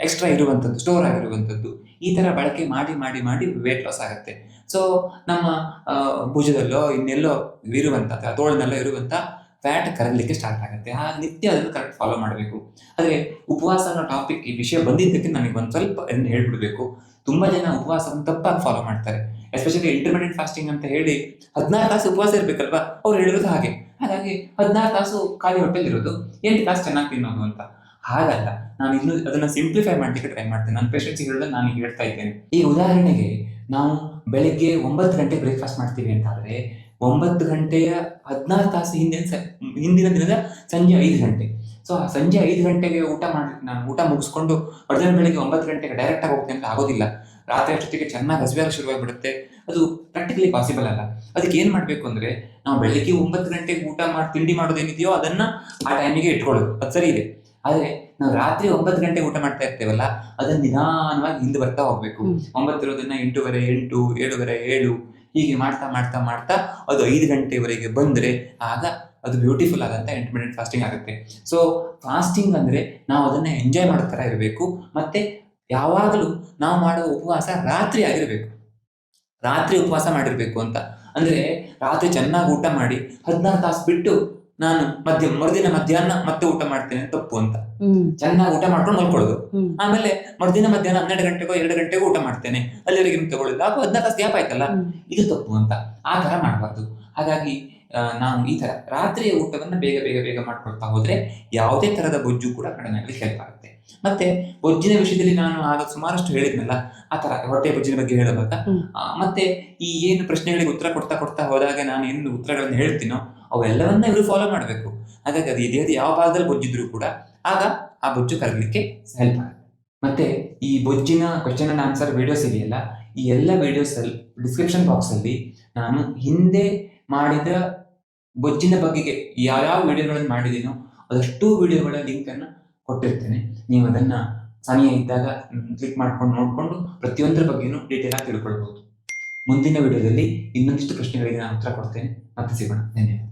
ಎಕ್ಸ್ಟ್ರಾ ಇರುವಂತದ್ದು ಸ್ಟೋರ್ ಆಗಿರುವಂತದ್ದು, ಈ ತರ ಬಳಕೆ ಮಾಡಿ ಮಾಡಿ ಮಾಡಿ ವೇಟ್ ಲಾಸ್ ಆಗುತ್ತೆ. ಸೊ ನಮ್ಮ ಭುಜದಲ್ಲೋ, ಇನ್ನೆಲ್ಲೋ ಇರುವಂತ ತೋಳಿನಲ್ಲೋ ಇರುವಂತ ಫ್ಯಾಟ್ ಕರಗಲಿಕ್ಕೆ ಸ್ಟಾರ್ಟ್ ಆಗುತ್ತೆ. ಆ ನಿತ್ಯ ಅದನ್ನು ಕರೆಕ್ಟ್ ಫಾಲೋ ಮಾಡಬೇಕು. ಆದರೆ ಉಪವಾಸ ಅನ್ನೋ ಟಾಪಿಕ್ ಈ ವಿಷಯ ಬಂದಿದ್ದಕ್ಕೆ ನನಗೆ ಒಂದು ಸ್ವಲ್ಪ ಅದನ್ನು ಹೇಳ್ಬಿಡ್ಬೇಕು. ತುಂಬಾ ಜನ ಉಪವಾಸವನ್ನು ತಪ್ಪಾಗಿ ಫಾಲೋ ಮಾಡ್ತಾರೆ. ಎಸ್ಪೆಷಲಿ ಇಂಟರ್ಮೀಡಿಯಟ್ ಫಾಸ್ಟಿಂಗ್ ಅಂತ ಹೇಳಿ ಹದಿನಾರು ತಾಸು ಉಪವಾಸ ಇರ್ಬೇಕಲ್ವಾ? ಅವ್ರು ಹೇಳಿರೋದು ಹಾಗೆ. ಹಾಗಾಗಿ ಹದಿನಾರು ತಾಸು ಖಾಲಿ ಹೊಟ್ಟೆಲಿ ಇರೋದು, ಎಂಟು ತಾಸು ಚೆನ್ನಾಗಿ ತಿನ್ನೋದು ಅಂತ. ಹಾಗಲ್ಲ. ನಾನು ಇನ್ನು ಅದನ್ನ ಸಿಂಪ್ಲಿಫೈ ಮಾಡಲಿಕ್ಕೆ ಟ್ರೈ ಮಾಡ್ತೇನೆ. ನನ್ನ ಪೇಷನ್ಸ್ ಹೇಳೋದು ನಾನು ಹೇಳ್ತಾ ಇದ್ದೇನೆ. ಈ ಉದಾಹರಣೆಗೆ ನಾವು ಬೆಳಿಗ್ಗೆ ಒಂಬತ್ತು ಗಂಟೆ ಬ್ರೇಕ್ಫಾಸ್ಟ್ ಮಾಡ್ತೀವಿ ಅಂತಾದ್ರೆ ಒಂಬತ್ತು ಗಂಟೆಯ ಹದಿನಾರು ತಾಸು ಹಿಂದಿನ ಹಿಂದಿನ ದಿನದ ಸಂಜೆ ಐದು ಗಂಟೆ. ಸೊ ಸಂಜೆ ಐದು ಗಂಟೆಗೆ ಊಟ ಮಾಡಿ ನಾನು ಊಟ ಮುಗಿಸ್ಕೊಂಡು ಮಧ್ಯಾಹ್ನ ಬೆಳಿಗ್ಗೆ ಒಂಬತ್ತು ಗಂಟೆಗೆ ಡೈರೆಕ್ಟ್ ಆಗಿ ಹೋಗ್ತೀನಿ ಅಂತ ಆಗೋದಿಲ್ಲ. ರಾತ್ರಿ ಅಷ್ಟೊತ್ತಿಗೆ ಚೆನ್ನಾಗಿ ಹಸಿವಾಗ ಶುರುವಾಗಿಬಿಡುತ್ತೆ ಅದು ಪ್ರಾಕ್ಟಿಕಲಿ ಪಾಸಿಬಲ್ ಅಲ್ಲ. ಅದಕ್ಕೆ ಏನು ಮಾಡಬೇಕು ಅಂದ್ರೆ ನಾವು ಬೆಳಿಗ್ಗೆ ಒಂಬತ್ತು ಗಂಟೆಗೆ ಊಟ ಮಾಡಿ ತಿಂಡಿ ಮಾಡೋದೇನಿದೆಯೋ ಅದನ್ನ ಆ ಟೈಮಿಗೆ ಇಟ್ಕೊಳ್ಳೋದು. ಅದು ಸರಿ ಇದೆ. ಆದರೆ ನಾವು ರಾತ್ರಿ ಒಂಬತ್ತು ಗಂಟೆಗೆ ಊಟ ಮಾಡ್ತಾ ಇರ್ತೇವಲ್ಲ ಅದನ್ನ ನಿಧಾನವಾಗಿ ಹಿಂದೆ ಬರ್ತಾ ಹೋಗ್ಬೇಕು. ಒಂಬತ್ತಿರೋದನ್ನ ಎಂಟೂವರೆ ಎಂಟು ಏಳುವರೆ ಏಳು. ಹೀಗೆ ಮಾಡ್ತಾ ಮಾಡ್ತಾ ಮಾಡ್ತಾ ಅದು ಐದು ಗಂಟೆವರೆಗೆ ಬಂದ್ರೆ ಆಗ ಅದು ಬ್ಯೂಟಿಫುಲ್ ಆದಂಥ ಇಂಟರ್ಮೀಡಿಯಟ್ ಫಾಸ್ಟಿಂಗ್ ಆಗುತ್ತೆ. ಸೊ ಫಾಸ್ಟಿಂಗ್ ಅಂದರೆ ನಾವು ಅದನ್ನ ಎಂಜಾಯ್ ಮಾಡೋ ಥರ ಇರಬೇಕು, ಮತ್ತೆ ಯಾವಾಗಲೂ ನಾವು ಮಾಡೋ ಉಪವಾಸ ರಾತ್ರಿ ಆಗಿರಬೇಕು. ರಾತ್ರಿ ಉಪವಾಸ ಮಾಡಿರಬೇಕು ಅಂತ. ಅಂದರೆ ರಾತ್ರಿ ಚೆನ್ನಾಗಿ ಊಟ ಮಾಡಿ ಹದಿನಾರು ತಾಸು ಬಿಟ್ಟು ನಾನು ಮಧ್ಯ ಮರುದಿನ ಮಧ್ಯಾಹ್ನ ಮತ್ತೆ ಊಟ ಮಾಡ್ತೇನೆ ತಪ್ಪು ಅಂತ. ಚೆನ್ನಾಗಿ ಊಟ ಮಾಡ್ಕೊಂಡು ಮಲ್ಕೊಳ್ಳೋದು. ಆಮೇಲೆ ಮರುದಿನ ಮಧ್ಯಾಹ್ನ ಹನ್ನೆರಡು ಗಂಟೆಗೋ ಎರಡು ಗಂಟೆಗೂ ಊಟ ಮಾಡ್ತೇನೆ. ಅಲ್ಲಿವರೆಗೆ ತಗೊಳ್ಳೋದು. ಆಗ ಹದಿನಾಲ್ಕು ತಾಸು ಗ್ಯಾಪ್ ಆಯ್ತಲ್ಲ ಇದು ತಪ್ಪು ಅಂತ. ಆ ತರ ಮಾಡಬಾರ್ದು. ಹಾಗಾಗಿ ನಾನು ನಾವು ಈ ತರ ರಾತ್ರಿಯ ಊಟವನ್ನ ಬೇಗ ಬೇಗ ಬೇಗ ಮಾಡ್ಕೊಳ್ತಾ ಹೋದ್ರೆ ಯಾವುದೇ ತರದ ಬೊಜ್ಜು ಕೂಡ ಕಡಿಮೆ ಆಗಲಿಕ್ಕೆ ಹೆಲ್ಪ್ ಆಗುತ್ತೆ. ಮತ್ತೆ ಬೊಜ್ಜಿನ ವಿಷಯದಲ್ಲಿ ನಾನು ಆಗ ಸುಮಾರಷ್ಟು ಹೇಳಿದ್ನಲ್ಲ ಆ ತರ ಹೊಟ್ಟೆ ಬೊಜ್ಜಿನ ಬಗ್ಗೆ ಹೇಳುವಾಗ ಮತ್ತೆ ಈ ಏನು ಪ್ರಶ್ನೆಗಳಿಗೆ ಉತ್ತರ ಕೊಡ್ತಾ ಕೊಡ್ತಾ ಹೋದಾಗ ನಾನು ಏನು ಉತ್ತರಗಳನ್ನು ಹೇಳ್ತೀನೋ ಅವೆಲ್ಲವನ್ನ ಇವರು ಫಾಲೋ ಮಾಡಬೇಕು. ಹಾಗಾಗಿ ಅದು ದೇಹದ ಯಾವ ಭಾಗದಲ್ಲಿ ಬೊಜ್ಜಿದ್ರು ಕೂಡ ಆಗ ಆ ಬೊಜ್ಜು ಕರಗಲಿಕ್ಕೆ ಹೆಲ್ಪ್ ಆಗುತ್ತೆ. ಮತ್ತೆ ಈ ಬೊಜ್ಜಿನ ಕ್ವಶನ್ ಅಂಡ್ ಆನ್ಸರ್ ವಿಡಿಯೋಸ್ ಇದೆಯಲ್ಲ, ಈ ಎಲ್ಲ ವಿಡಿಯೋಸ್ ಅಲ್ಲಿ ಡಿಸ್ಕ್ರಿಪ್ಷನ್ ಬಾಕ್ಸ್ ಅಲ್ಲಿ ನಾನು ಹಿಂದೆ ಮಾಡಿದ ಬೊಜ್ಜಿನ ಬಗೆಗೆ ಯಾವ್ಯಾವ ವಿಡಿಯೋಗಳನ್ನು ಮಾಡಿದ್ದೀನೋ ಅದಷ್ಟು ವಿಡಿಯೋಗಳ ಲಿಂಕ್ ಅನ್ನು ಕೊಟ್ಟಿರ್ತೇನೆ. ನೀವು ಅದನ್ನ ಸಮಯ ಇದ್ದಾಗ ಕ್ಲಿಕ್ ಮಾಡ್ಕೊಂಡು ನೋಡ್ಕೊಂಡು ಪ್ರತಿಯೊಂದರ ಬಗ್ಗೆನೂ ಡೀಟೇಲ್ ಆಗಿ ತಿಳ್ಕೊಳ್ಬಹುದು ಮುಂದಿನ ವಿಡಿಯೋದಲ್ಲಿ ಇನ್ನೊಂದಿಷ್ಟು ಪ್ರಶ್ನೆಗಳಿಗೆ ನಾನು ಉತ್ತರ ಕೊಡ್ತೇನೆ. ಮತ್ತೆ ಸಿಗೋಣ. ಧನ್ಯವಾದ.